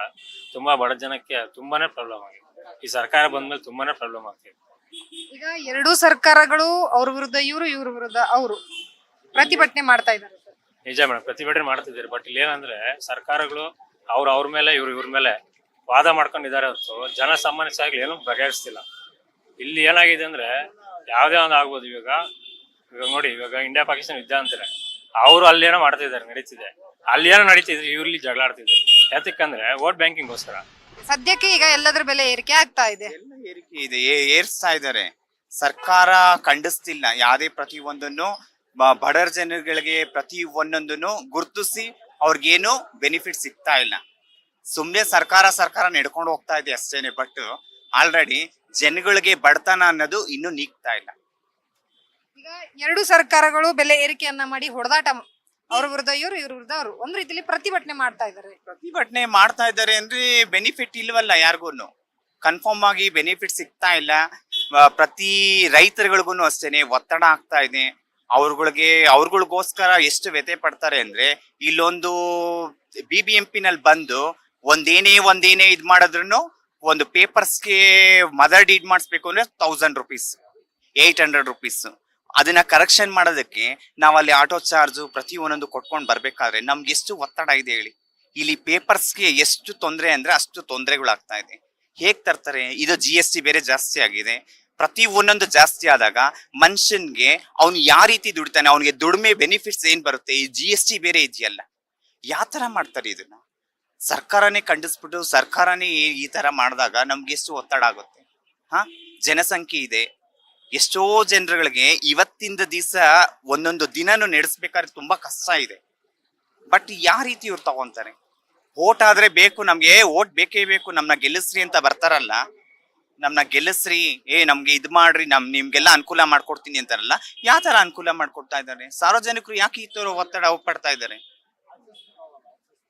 ತುಂಬಾ ಬಡ ಜನಕ್ಕೆ ತುಂಬಾನೇ ಪ್ರಾಬ್ಲಮ್ ಆಗಿದೆ. ಈ ಸರ್ಕಾರ ಬಂದ್ಮೇಲೆ ತುಂಬಾನೇ ಪ್ರಾಬ್ಲಮ್ ಆಗ್ತಿದೆ. ಈಗ ಎರಡೂ ಸರ್ಕಾರಗಳು ಅವ್ರ ವಿರುದ್ಧ ಇವರು ಇವ್ರ ವಿರುದ್ಧ ಅವರು ಪ್ರತಿಭಟನೆ ಮಾಡ್ತಾ ಇದ್ದಾರೆ. ನಿಜ ಮೇಡಮ್ ಪ್ರತಿಭಟನೆ ಮಾಡ್ತಿದ್ದೀರಿ. ಬಟ್ ಇಲ್ಲಿ ಏನಂದ್ರೆ ಸರ್ಕಾರಗಳು ಅವ್ರ ಅವ್ರ ಮೇಲೆ ಇವ್ರ ಇವ್ರ ಮೇಲೆ ವಾದ ಮಾಡ್ಕೊಂಡಿದ್ದಾರೆ ಹೊರತು ಜನ ಸಾಮಾನ್ಯವಾಗಿ ಏನು ಬಗೆಹರಿಸ್ತಿಲ್ಲ ಇಲ್ಲಿ ಏನಾಗಿದೆ ಅಂದ್ರೆ ಯಾವುದೇ ಒಂದು ಆಗ್ಬೋದು ಇವಾಗ. ಇವಾಗ ನೋಡಿ ಇವಾಗ ಇಂಡಿಯಾ ಪಾಕಿಸ್ತಾನ ಯುದ್ಧ ಅಂತಾರೆ ಅವರು ಅಲ್ಲಿ ಏನೋ ಮಾಡ್ತಿದ್ದಾರೆ ನಡೀತಿದೆ. ಅಲ್ಲಿ ಏನೋ ನಡೀತಿದ್ರೆ ಇವ್ರಲ್ಲಿ ಜಗಳ ಆಡ್ತಿದ್ರು ಯಾತಕ್ಕಂದ್ರೆ ವೋಟ್ ಬ್ಯಾಂಕಿಂಗ್ಗೋಸ್ಕರ ಸದ್ಯಕ್ಕೆ ಈಗ ಎಲ್ಲದರ ಬೆಲೆ ಏರಿಕೆ ಆಗ್ತಾ ಇದೆ. ಎಲ್ಲ ಏರಿಕೆ ಇದೆ ಏ- ಏರ್ಸ್ತಾ ಇದ್ದಾರೆ. ಸರ್ಕಾರ ಖಂಡಿಸ್ತಿಲ್ಲ. ಯಾವುದೇ ಪ್ರತಿ ಒಂದನ್ನು ಬ- ಬಡರ್ ಜನಗಳಿಗೆ ಪ್ರತಿ ಒಂದೊಂದನ್ನು ಗುರುತಿಸಿ ಅವ್ರಿಗೇನು ಬೆನಿಫಿಟ್ ಸಿಗ್ತಾ ಇಲ್ಲ. ಸುಮ್ನೆ ಸರ್ಕಾರ ಸರ್ಕಾರ ನಡ್ಕೊಂಡು ಹೋಗ್ತಾ ಇದೆ ಅಷ್ಟೇನೆ ಬಟ್ ಆಲ್ರೆಡಿ ಜನಗಳಿಗೆ ಬಡತನ ಅನ್ನೋದು ಇನ್ನು ನೀಗ್ತಾ ಇಲ್ಲ. ಈಗ ಎರಡು ಸರ್ಕಾರಗಳು ಬೆಲೆ ಏರಿಕೆಯನ್ನ ಮಾಡಿ ಹೊಡೆದಾಟ ಅವ್ರ ವಿರುದ್ಧ ಇವರು ಇವ್ರ ವಿರುದ್ಧ ಅವರು ಒಂದ್ ರೀತಿಲಿ ಪ್ರತಿಭಟನೆ ಮಾಡ್ತಾ ಇದ್ದಾರೆ. ಪ್ರತಿಭಟನೆ ಮಾಡ್ತಾ ಇದ್ದಾರೆ ಅಂದ್ರೆ ಬೆನಿಫಿಟ್ ಇಲ್ವಲ್ಲ ಯಾರಿಗೂ ಕನ್ಫರ್ಮ್ ಆಗಿ ಬೆನಿಫಿಟ್ ಸಿಗ್ತಾ ಇಲ್ಲ. ಪ್ರತಿ ರೈತರುಗಳಿಗೂ ಅಷ್ಟೇನೆ ಒತ್ತಡ ಆಗ್ತಾ ಇದೆ. ಅವ್ರಗಳಿಗೆ ಅವ್ರಗಳಿಗೋಸ್ಕರ ಎಷ್ಟು ವ್ಯಥೆ ಪಡ್ತಾರೆ ಅಂದ್ರೆ ಇಲ್ಲೊಂದು ಬಿ ಬಿ ಎಂ ನಲ್ಲಿ ಬಂದು ಒಂದೇನೇ ಒಂದೇನೇ ಇದ್ ಮಾಡಿದ್ರು ಒಂದು ಪೇಪರ್ಸ್ಗೆ ಮದರ್ ಡೀಡ್ ಮಾಡಿಸ್ಬೇಕು ಅಂದ್ರೆ thousand rupees eight hundred rupees ಅದನ್ನ ಕರೆಕ್ಷನ್ ಮಾಡೋದಕ್ಕೆ ನಾವು ಅಲ್ಲಿ ಆಟೋ ಚಾರ್ಜ್ ಪ್ರತಿ ಒಂದೊಂದು ಕೊಟ್ಕೊಂಡು ಬರ್ಬೇಕಾದ್ರೆ ನಮ್ಗೆ ಎಷ್ಟು ಒತ್ತಡ ಇದೆ ಹೇಳಿ. ಇಲ್ಲಿ ಪೇಪರ್ಸ್ಗೆ ಎಷ್ಟು ತೊಂದರೆ ಅಂದ್ರೆ ಅಷ್ಟು ತೊಂದರೆಗಳಾಗ್ತಾ ಇದೆ. ಹೇಗ್ ತರ್ತಾರೆ? ಇದು ಜಿ ಎಸ್ ಟಿ ಬೇರೆ ಜಾಸ್ತಿ ಆಗಿದೆ. ಪ್ರತಿ ಒಂದೊಂದು ಜಾಸ್ತಿ ಆದಾಗ ಮನುಷ್ಯನ್ಗೆ ಅವ್ನು ಯಾವ ರೀತಿ ದುಡಿತಾನೆ, ಅವನಿಗೆ ದುಡಿಮೆ ಬೆನಿಫಿಟ್ಸ್ ಏನ್ ಬರುತ್ತೆ? ಈ ಜಿ ಎಸ್ ಟಿ ಬೇರೆ ಇದೆಯಲ್ಲ. ಯಾವ ತರ ಮಾಡ್ತಾರೆ ಇದನ್ನ? ಸರ್ಕಾರನೇ ಖಂಡಿಸ್ಬಿಟ್ಟು ಸರ್ಕಾರನೇ ಈ- ತರ ಮಾಡಿದಾಗ ನಮ್ಗೆ ಎಷ್ಟು ಒತ್ತಡ ಆಗುತ್ತೆ? ಹಾ? ಜನಸಂಖ್ಯೆ ಇದೆ. ಎಷ್ಟೋ ಜನರುಗಳಿಗೆ ಇವತ್ತಿಂದ ದಿವಸ ಒಂದೊಂದು ದಿನನು ನಡೆಸ್ಬೇಕಾದ್ರೆ ತುಂಬಾ ಕಷ್ಟ ಇದೆ. ಬಟ್ ಯಾವ ರೀತಿ ಇವ್ರು ತಗೊಂತಾರೆ? ಓಟ್ ಆದ್ರೆ ಬೇಕು, ನಮ್ಗೆ ಓಟ್ ಬೇಕೇ ಬೇಕು, ನಮ್ನ ಗೆಲ್ಲಿಸ್ರಿ ಅಂತ ಬರ್ತಾರಲ್ಲ, ನಮ್ನ ಗೆಲ್ಲಿಸ್ರಿ, ಏ, ನಮ್ಗೆ ಇದು ಮಾಡ್ರಿ, ನಮ್ ನಿಮ್ಗೆಲ್ಲ ಅನುಕೂಲ ಮಾಡ್ಕೊಡ್ತೀನಿ ಅಂತಾರಲ್ಲ, ಯಾವ ತರ ಅನುಕೂಲ ಮಾಡ್ಕೊಡ್ತಾ ಇದ್ದಾರೆ? ಸಾರ್ವಜನಿಕರು ಯಾಕೆ ಈ ತರ ಒತ್ತಡ ಒಪ್ಪಡ್ತಾ ಇದ್ದಾರೆ?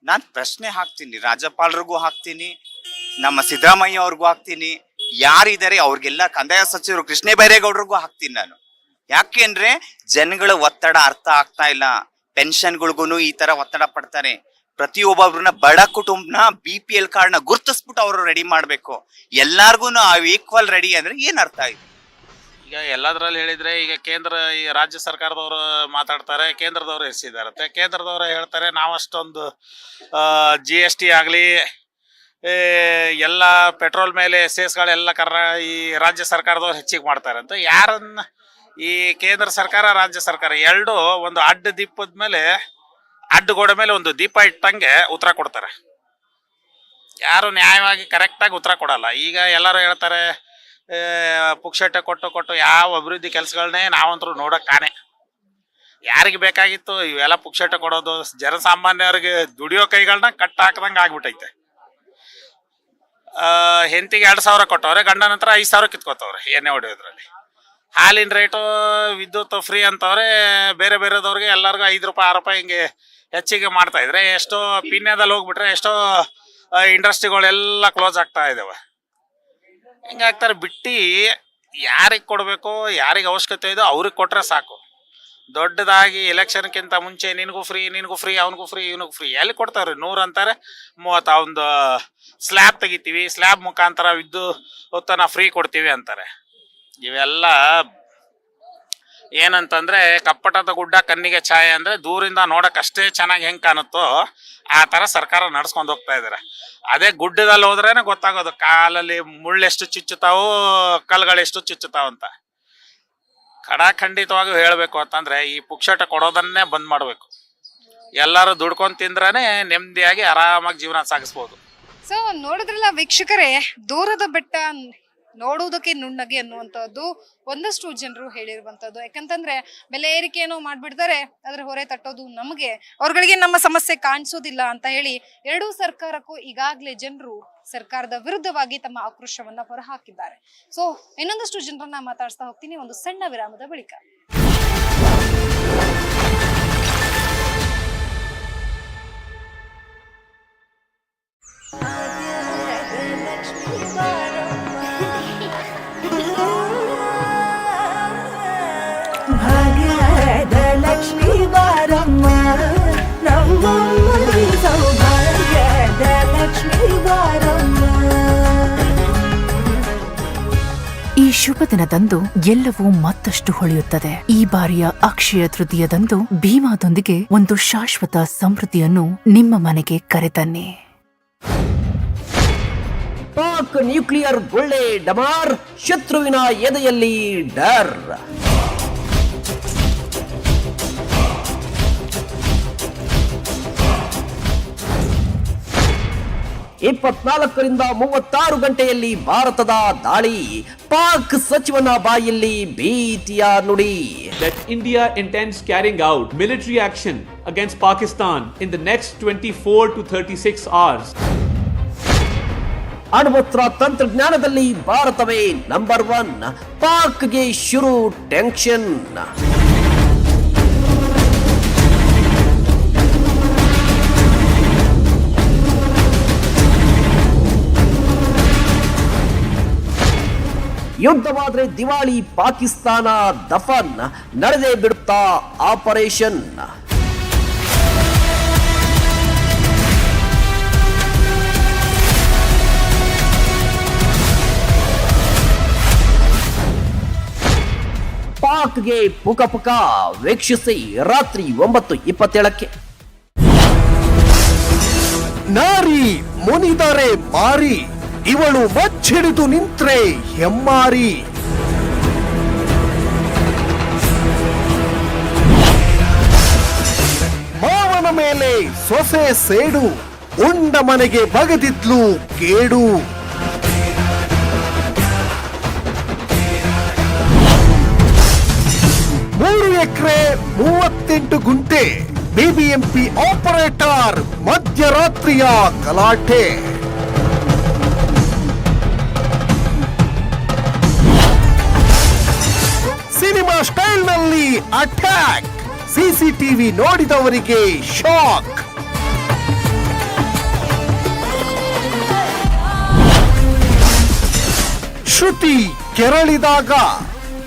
ನಾನ್ ಪ್ರಶ್ನೆ ಹಾಕ್ತೀನಿ, ರಾಜ್ಯಪಾಲರಿಗೂ ಹಾಕ್ತೀನಿ, ನಮ್ಮ ಸಿದ್ದರಾಮಯ್ಯ ಅವ್ರಿಗೂ ಹಾಕ್ತೀನಿ, ಯಾರಿದ್ದಾರೆ ಅವ್ರಿಗೆಲ್ಲ ಕಂದಾಯ ಸಚಿವರು ಕೃಷ್ಣ ಬೈರೇಗೌಡರಿಗೂ ಹಾಕ್ತೀನಿ ನಾನು. ಯಾಕೆಂದ್ರೆ ಜನಗಳ ಒತ್ತಡ ಅರ್ಥ ಆಗ್ತಾ ಇಲ್ಲ. ಪೆನ್ಷನ್ಗಳಿಗೂ ಈ ತರ ಒತ್ತಡ ಪಡ್ತಾರೆ. ಪ್ರತಿಯೊಬ್ಬೊಬ್ರನ್ನ ಬಡ ಕುಟುಂಬನ ಬಿ ಪಿ ಎಲ್ ಕಾರ್ಡ್ನ ಗುರ್ತಿಸ್ಬಿಟ್ಟು ಅವರು ರೆಡಿ ಮಾಡಬೇಕು. ಎಲ್ಲಾರ್ಗು ಈಕ್ವಲ್ ರೆಡಿ ಅಂದ್ರೆ ಏನ್ ಅರ್ಥ ಇದೆ ಈಗ ಎಲ್ಲದ್ರಲ್ಲಿ ಹೇಳಿದ್ರೆ ಈಗ ಕೇಂದ್ರ, ಈ ರಾಜ್ಯ ಸರ್ಕಾರದವರು ಮಾತಾಡ್ತಾರೆ, ಕೇಂದ್ರದವರು ಎಸಿದಾರತ್ತೆ ಕೇಂದ್ರದವರು ಹೇಳ್ತಾರೆ, ನಾವಷ್ಟೊಂದು ಜಿ ಎಸ್ ಟಿ ಆಗಲಿ ಎಲ್ಲ ಪೆಟ್ರೋಲ್ ಮೇಲೆ ಸೆಸ್ಗಳೆಲ್ಲ ಕರ್ನ, ಈ ರಾಜ್ಯ ಸರ್ಕಾರದವ್ರು ಹೆಚ್ಚಿಗೆ ಮಾಡ್ತಾರೆ ಅಂತ ಯಾರನ್ನ, ಈ ಕೇಂದ್ರ ಸರ್ಕಾರ, ರಾಜ್ಯ ಸರ್ಕಾರ, ಎರಡು ಒಂದು ಅಡ್ಡ ದೀಪದ ಮೇಲೆ, ಅಡ್ಡ ಗೋಡೆ ಮೇಲೆ ಒಂದು ದೀಪ ಇಟ್ಟಂಗೆ ಉತ್ತರ ಕೊಡ್ತಾರೆ. ಯಾರು ನ್ಯಾಯವಾಗಿ ಕರೆಕ್ಟಾಗಿ ಉತ್ತರ ಕೊಡಲ್ಲ. ಈಗ ಎಲ್ಲರೂ ಹೇಳ್ತಾರೆ ಪುಕ್ಷಟೆ ಕೊಟ್ಟು ಕೊಟ್ಟು ಯಾವ ಅಭಿವೃದ್ಧಿ ಕೆಲಸಗಳನ್ನೇ ನಾವಂತರೂ ನೋಡೋಕ್ಕಾನೆ ಯಾರಿಗೆ ಬೇಕಾಗಿತ್ತು ಇವೆಲ್ಲ ಪುಕ್ಷಟ್ಟೆ ಕೊಡೋದು, ಜನಸಾಮಾನ್ಯರಿಗೆ ದುಡಿಯೋ ಕೈಗಳನ್ನ ಕಟ್ ಹಾಕ್ದಂಗೆ ಆಗ್ಬಿಟ್ಟೈತೆ. ಹೆಂತಿಗೆ ಎರಡು ಸಾವಿರ ಕೊಟ್ಟವ್ರೆ ಗಂಡನ ಹತ್ರ ಐದು ಸಾವಿರ ಕಿತ್ಕೋತವ್ರೆ ಎಣ್ಣೆ ಹೊಡೆಯೋದ್ರಲ್ಲಿ. ಹಾಲಿನ ರೇಟು, ವಿದ್ಯುತ್ ಫ್ರೀ ಅಂತವ್ರೆ ಬೇರೆ ಬೇರೆದವ್ರಿಗೆ ಎಲ್ಲರಿಗೂ ಐದು ರೂಪಾಯಿ, ಆರು ರೂಪಾಯಿ ಹಿಂಗೆ ಹೆಚ್ಚಿಗೆ ಮಾಡ್ತಾ ಇದ್ರೆ ಎಷ್ಟೋ ಪಿನ್ಯದಲ್ಲಿ ಹೋಗ್ಬಿಟ್ರೆ ಎಷ್ಟೋ ಇಂಡಸ್ಟ್ರಿಗಳೆಲ್ಲ ಕ್ಲೋಸ್ ಆಗ್ತಾ ಇದಾವೆ. ಹಿಂಗಾಗ್ತಾರೆ? ಬಿಟ್ಟು ಯಾರಿಗೆ ಕೊಡಬೇಕು, ಯಾರಿಗೆ ಅವಶ್ಯಕತೆ ಇದೋ ಅವ್ರಿಗೆ ಕೊಟ್ರೆ ಸಾಕು. ದೊಡ್ಡದಾಗಿ ಎಲೆಕ್ಷನ್ಕ್ಕಿಂತ ಮುಂಚೆ ನಿನಗೂ ಫ್ರೀ ನಿನಗೂ ಫ್ರೀ, ಅವನಿಗೂ ಫ್ರೀ, ಇವನಿಗೂ ಫ್ರೀ. ಎಲ್ಲಿ ಕೊಡ್ತಾವ್ರಿ ನೂರು ಅಂತಾರೆ. ಮೂವತ್ತು ಒಂದು ಸ್ಲ್ಯಾಬ್ ತೆಗಿತೀವಿ. ಸ್ಲ್ಯಾಬ್ ಮುಖಾಂತರ ವಿದ್ಯುತ್ತನ್ನ ಫ್ರೀ ಕೊಡ್ತೀವಿ ಅಂತಾರೆ. ಇವೆಲ್ಲ ಏನಂತಂದ್ರೆ ಕಪ್ಪಟದ ಗುಡ್ಡ, ಕಣ್ಣಿಗೆ ಛಾಯೆ ಅಂದ್ರೆ ದೂರಿಂದ ನೋಡಕ್ ಅಷ್ಟೇ ಚೆನ್ನಾಗಿ ಹೆಂಗ್ ಕಾಣುತ್ತೋ ಆ ತರ ಸರ್ಕಾರ ನಡ್ಸ್ಕೊಂಡು ಹೋಗ್ತಾ ಇದಾರೆ. ಅದೇ ಗುಡ್ಡದಲ್ಲಿ ಹೋದ್ರೇನೆ ಗೊತ್ತಾಗೋದು, ಕಾಲಲ್ಲಿ ಮುಳ್ಳೆಷ್ಟು ಚುಚ್ಚುತ್ತಾವೋ ಕಲ್ಗಳೆಷ್ಟು ಚುಚ್ಚುತ್ತಾವ ಅಂತ. ಖಡಾಖಂಡಿತವಾಗಿ ಹೇಳಬೇಕು ಅಂತಂದ್ರೆ ಈ ಪುಕ್ಷಟ ಕೊಡೋದನ್ನೇ ಬಂದ್ ಮಾಡಬೇಕು. ಎಲ್ಲರೂ ದುಡ್ಕೊಂಡ್ ತಿಂದ್ರೇ ನೆಮ್ಮದಿಯಾಗಿ ಆರಾಮಾಗಿ ಜೀವನ ಸಾಗಿಸ್ಬೋದು. ಸೊ ನೋಡಿದ್ರಲ್ಲ ವೀಕ್ಷಕರೇ, ದೂರದ ಬೆಟ್ಟ ನೋಡುವುದಕ್ಕೆ ನುಣ್ಣಗೆ ಅನ್ನುವಂಥದ್ದು ಒಂದಷ್ಟು ಜನರು ಹೇಳಿರುವಂಥದ್ದು. ಯಾಕಂತಂದ್ರೆ ಬೆಲೆ ಏರಿಕೆಯನ್ನು ಮಾಡ್ಬಿಡ್ತಾರೆ, ಅದ್ರ ಹೊರೆ ತಟ್ಟೋದು ನಮಗೆ. ಅವ್ರಗಳಿಗೆ ನಮ್ಮ ಸಮಸ್ಯೆ ಕಾಣಿಸೋದಿಲ್ಲ ಅಂತ ಹೇಳಿ ಎರಡೂ ಸರ್ಕಾರಕ್ಕೂ ಈಗಾಗಲೇ ಜನರು ಸರ್ಕಾರದ ವಿರುದ್ಧವಾಗಿ ತಮ್ಮ ಆಕ್ರೋಶವನ್ನ ಹೊರಹಾಕಿದ್ದಾರೆ. ಸೊ ಇನ್ನೊಂದಷ್ಟು ಜನರನ್ನ ಮಾತಾಡ್ಸ್ತಾ ಹೋಗ್ತೀನಿ, ಒಂದು ಸಣ್ಣ ವಿರಾಮದ ಬಳಿಕ. ಬಾರಮ್ಮ ನಮ್ಮಮ್ಮನಿ ಸೌಭಾಗ್ಯದ ಲಕ್ಷ್ಮೀ ಬಾರಮ್ಮ. ಈ ಶುಭ ದಿನದಂದು ಎಲ್ಲವೂ ಮತ್ತಷ್ಟು ಹೊಳೆಯುತ್ತದೆ. ಈ ಬಾರಿಯ ಅಕ್ಷಯ ತೃತೀಯದಂದು ಭೀಮಾದೊಂದಿಗೆ ಒಂದು ಶಾಶ್ವತ ಸಮೃದ್ಧಿಯನ್ನು ನಿಮ್ಮ ಮನೆಗೆ ಕರೆತನ್ನಿ. ಪಾಕ್ ನ್ಯೂಕ್ಲಿಯರ್ ಗುಳ್ಳೆ ಡಮಾರ್ ಶತ್ರುವಿನ ಎದೆಯಲ್ಲಿ ಡರ್. ಇಪ್ಪತ್ನಾಲ್ಕರಿಂದ ಮೂವತ್ತಾರು ಗಂಟೆಯಲ್ಲಿ ಭಾರತದ ದಾಳಿ. ಪಾಕ್ ಸಚಿವನ ಬಾಯಲ್ಲಿ ಭೀತಿಯ ನುಡಿ. That India intends carrying out military action against Pakistan in the next 24 to 36 hours. ಅಣ್ವಸ್ತ್ರ ತಂತ್ರಜ್ಞಾನದಲ್ಲಿ ಭಾರತವೇ ನಂಬರ್ ಒನ್ ಪಾಕ್ಗೆ ಶುರು ಟೆನ್ಷನ್. ಯುದ್ಧವಾದ್ರೆ ದಿವಾಳಿ ಪಾಕಿಸ್ತಾನ ದಫನ್. ನಡೆದೇ ಬಿಡುತ್ತಾ ಆಪರೇಷನ್. ಪಾಕ್ಗೆ ಪುಕ ಪುಕ ವೀಕ್ಷಿಸಿ ರಾತ್ರಿ ಒಂಬತ್ತು ಇಪ್ಪತ್ತೇಳಕ್ಕೆ. ನಾರಿ ಮುನಿದರೆ ಮಾರಿ. ಇವಳು ಮಚ್ಚಿಡಿದು ನಿಂತ್ರೆ ಹೆಮ್ಮಾರಿ. ಮಾವನ ಮೇಲೆ ಸೊಸೆ ಸೇಡು, ಉಂಡ ಮನೆಗೆ ಬಗದಿದ್ಲು ಕೇಡು. ಮೂರು ಎಕರೆ ಮೂವತ್ತೆಂಟು ಗುಂಟೆ ಬಿಬಿಎಂಪಿ ಆಪರೇಟರ್ ಮಧ್ಯರಾತ್ರಿಯ ಗಲಾಟೆ. ಸ್ಟೈಲ್ನಲ್ಲಿ ಅಟ್ಯಾಕ್. ಸಿಸಿಟಿವಿ ನೋಡಿದವರಿಗೆ ಶಾಕ್. ಶ್ರುತಿ ಕೆರಳಿದಾಗ.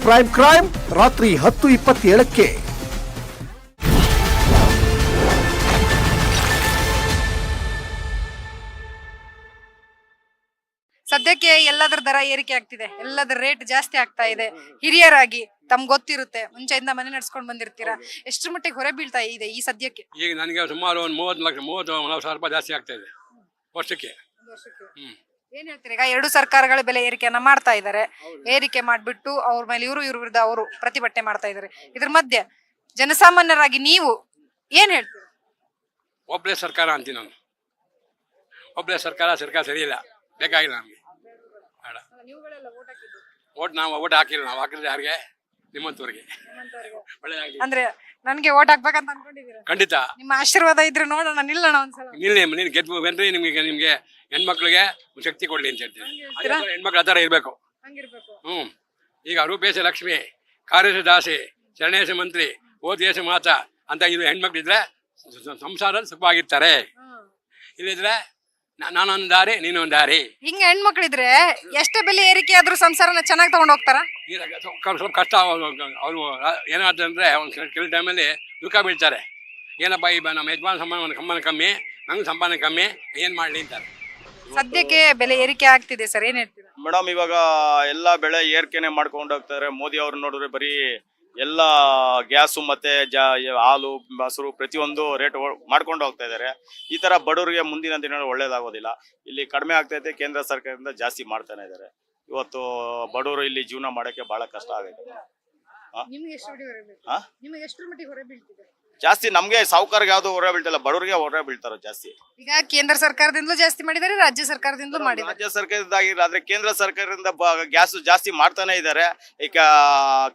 ಪ್ರೈಮ್ ಕ್ರೈಮ್ ರಾತ್ರಿ ಹತ್ತು ಇಪ್ಪತ್ತೇಳಕ್ಕೆ. ಸದ್ಯಕ್ಕೆ ಎಲ್ಲದರ ದರ ಏರಿಕೆ ಆಗ್ತಿದೆ ಎಲ್ಲದರ ರೇಟ್ ಜಾಸ್ತಿ ಆಗ್ತಾ ಇದೆ. ಹಿರಿಯರಾಗಿ ತಮ್ ಗೊತ್ತಿರುತ್ತೆ ಮುಂಚೆಯಿಂದ ಮನೆ ನಡ್ಸ್ಕೊಂಡ್ ಬಂದಿರ್ತೀರಾ? ಎಷ್ಟು ಮಟ್ಟಿಗೆ ಹೊರೆ ಬೀಳ್ತಾ ಇದೆ ಈ ಸದ್ಯಕ್ಕೆ? ಈಗ ನನಗೆ ಸುಮಾರು ಒಂದು ಮೂವತ್ತು ಲಕ್ಷ ಮೂವತ್ತು ನಲವತ್ತು ಸಾವಿರ ರೂಪಾಯಿ ಜಾಸ್ತಿ ಆಗ್ತಾ ಇದೆ ವರ್ಷಕ್ಕೆ. ಹ್ಮ್. ಏನ್ ಹೇಳ್ತೀರಿ? ಈಗ ಎರಡು ಸರ್ಕಾರಗಳ ಬೆಲೆ ಏರಿಕೆಯನ್ನ ಮಾಡ್ತಾ ಇದ್ದಾರೆ ಏರಿಕೆ ಮಾಡ್ಬಿಟ್ಟು ಅವ್ರ ಮೇಲೆ ಇವರು ಇವ್ರ ವಿರುದ್ಧ ಅವರು ಪ್ರತಿಭಟನೆ ಮಾಡ್ತಾ ಇದ್ದಾರೆ ಇದ್ರ ಮಧ್ಯೆ ಜನಸಾಮಾನ್ಯರಾಗಿ ನೀವು ಏನ್ ಹೇಳ್ತೀರಿ? ಒಬ್ಬಳೇ ಸರ್ಕಾರ ಅಂತೀನಿ ನಾನು. ಒಬ್ಬರೇ ಸರ್ಕಾರ ಸರ್ಕಾರ ಸರಿಯಿಲ್ಲ ಬೇಕಾಗಿಲ್ಲ ನಮಗೆ. ಓಟ್ ನಾವು ಓಟ್ ಹಾಕಿಲ್ಲ ನಾವು ಹಾಕಿದ್ರೆ ಯಾರಿಗೆ? ನಿಮ್ಮಂತವ್ರಿಗೆ. ಒಳ್ಳೆದಾಗ್ಲಿ. ಅಂದ್ರೆ ನನ್ಗೆ ಓಟ್ ಹಾಕ್ಬೇಕಂತ ಅನ್ಕೊಂಡಿದ್ದೀರಾ? ಖಂಡಿತ. ನಿಮ್ಮ ಆಶೀರ್ವಾದ ಇದ್ರೆ ನೋಡೋಣ ನಿಲ್ಲೋಣ ಒಂದ್ಸಲ. ನಿಲ್ಲಿ ನೀನು ಗೆದ್ದು ಬಂದ್ರೆ ನಿಮಗೆ ನಿಮಗೆ ಹೆಣ್ಮಕ್ಳಿಗೆ ಶಕ್ತಿ ಕೊಡ್ಲಿ ಅಂತ ಹೇಳ್ತೀನಿ ಅದೇ ಥರ ಹೆಣ್ಮಕ್ಳು ಆತರ ಇರ್ಬೇಕು ಇರಬೇಕು. ಹಂಗಿರ್ಬೇಕು. ಹ್ಞೂ ಈಗ ರೂಪೇಶ ಲಕ್ಷ್ಮಿ ಕಾರ್ಯೇಶ ದಾಸಿ ಶರಣೇಶ ಮಂತ್ರಿ ಓದೇಶ ಮಾತಾ ಮಾತ ಅಂತ ಇದು ಹೆಣ್ಮಕ್ಳಿದ್ರೆ ಸ- ಸ- ಸಂಸಾರ ಸುಖವಾಗಿರ್ತಾರೆ. ಇಲ್ಲಿದ್ರೆ ನಾನೊಂದು ದಾರಿ ನೀನೊಂದು ದಾರಿ ಹಿಂಗ ಹೆಣ್ಮಕ್ಳಿದ್ರೆ ಎಷ್ಟೇ ಬೆಲೆ ಏರಿಕೆ ಆದ್ರೂ ಸಂಸಾರನ ಚೆನ್ನಾಗಿ ತಗೊಂಡ್ ಹೋಗ್ತಾರ? ಸ್ವಲ್ಪ ಕಷ್ಟ ಅವರು ಏನಾಗ್ತದೆ ಅಂದ್ರೆ ಒಂದು ಕೆಲವು ಟೈಮಲ್ಲಿ ದುಃಖ ಬೀಳ್ತಾರೆ. ಏನಪ್ಪ ಈ ನಮ್ಮ ಯಜಮಾನ ಸಂಪಾದನೆ ಸಂಪಾದನೆ ಕಮ್ಮಿ ನಂಗೆ ಸಂಪಾದನೆ ಕಮ್ಮಿ ಏನ್ ಮಾಡಲಿ ಅಂತಾರೆ. ಸದ್ಯಕ್ಕೆ ಬೆಲೆ ಏರಿಕೆ ಆಗ್ತಿದೆ ಸರ್ ಏನ್ ಹೇಳ್ತೀರಾ? ಮೇಡಮ್ ಇವಾಗ ಎಲ್ಲಾ ಬೆಳೆ ಏರ್ಕೆನೆ ಮಾಡ್ಕೊಂಡು ಹೋಗ್ತಾರೆ. ಮೋದಿ ಅವ್ರು ನೋಡಿದ್ರೆ ಬರೀ ಎಲ್ಲ ಗ್ಯಾಸು ಮತ್ತೆ ಜ ಹಾಲು ಮೊಸರು ಪ್ರತಿಯೊಂದು ರೇಟ್ ಮಾಡ್ಕೊಂಡು ಹೋಗ್ತಾ ಇದ್ದಾರೆ. ಈ ತರ ಬಡವರಿಗೆ ಮುಂದಿನ ದಿನ ಒಳ್ಳೇದಾಗೋದಿಲ್ಲ. ಇಲ್ಲಿ ಕಡಿಮೆ ಆಗ್ತೈತೆ ಕೇಂದ್ರ ಸರ್ಕಾರದಿಂದ ಜಾಸ್ತಿ ಮಾಡ್ತಾನೆ ಇದ್ದಾರೆ. ಇವತ್ತು ಬಡವರು ಇಲ್ಲಿ ಜೀವನ ಮಾಡಕ್ಕೆ ಬಹಳ ಕಷ್ಟ ಆಗೈತೆ ಜಾಸ್ತಿ ನಮ್ಗೆ ಸಾವುಕಾರ್ಗೆ ಯಾವ್ದು ಹೊರ ಬೀಳ್ತಿಲ್ಲ ಬಡವರಿಗೆ ಹೊರ ಬೀಳ್ತಾರ ಜಾಸ್ತಿ. ಈಗ ಕೇಂದ್ರ ಸರ್ಕಾರದಿಂದಲೂ ಜಾಸ್ತಿ ಮಾಡಿದ್ದಾರೆ ರಾಜ್ಯ ಸರ್ಕಾರದಿಂದಲೂ ಮಾಡಿದ್ದಾರೆ. ರಾಜ್ಯ ಸರ್ಕಾರದಿಂದ ಆದ್ರೆ ಕೇಂದ್ರ ಸರ್ಕಾರದಿಂದ ಗ್ಯಾಸ್ ಜಾಸ್ತಿ ಮಾಡ್ತಾನೆ ಇದ್ದಾರೆ. ಈಗ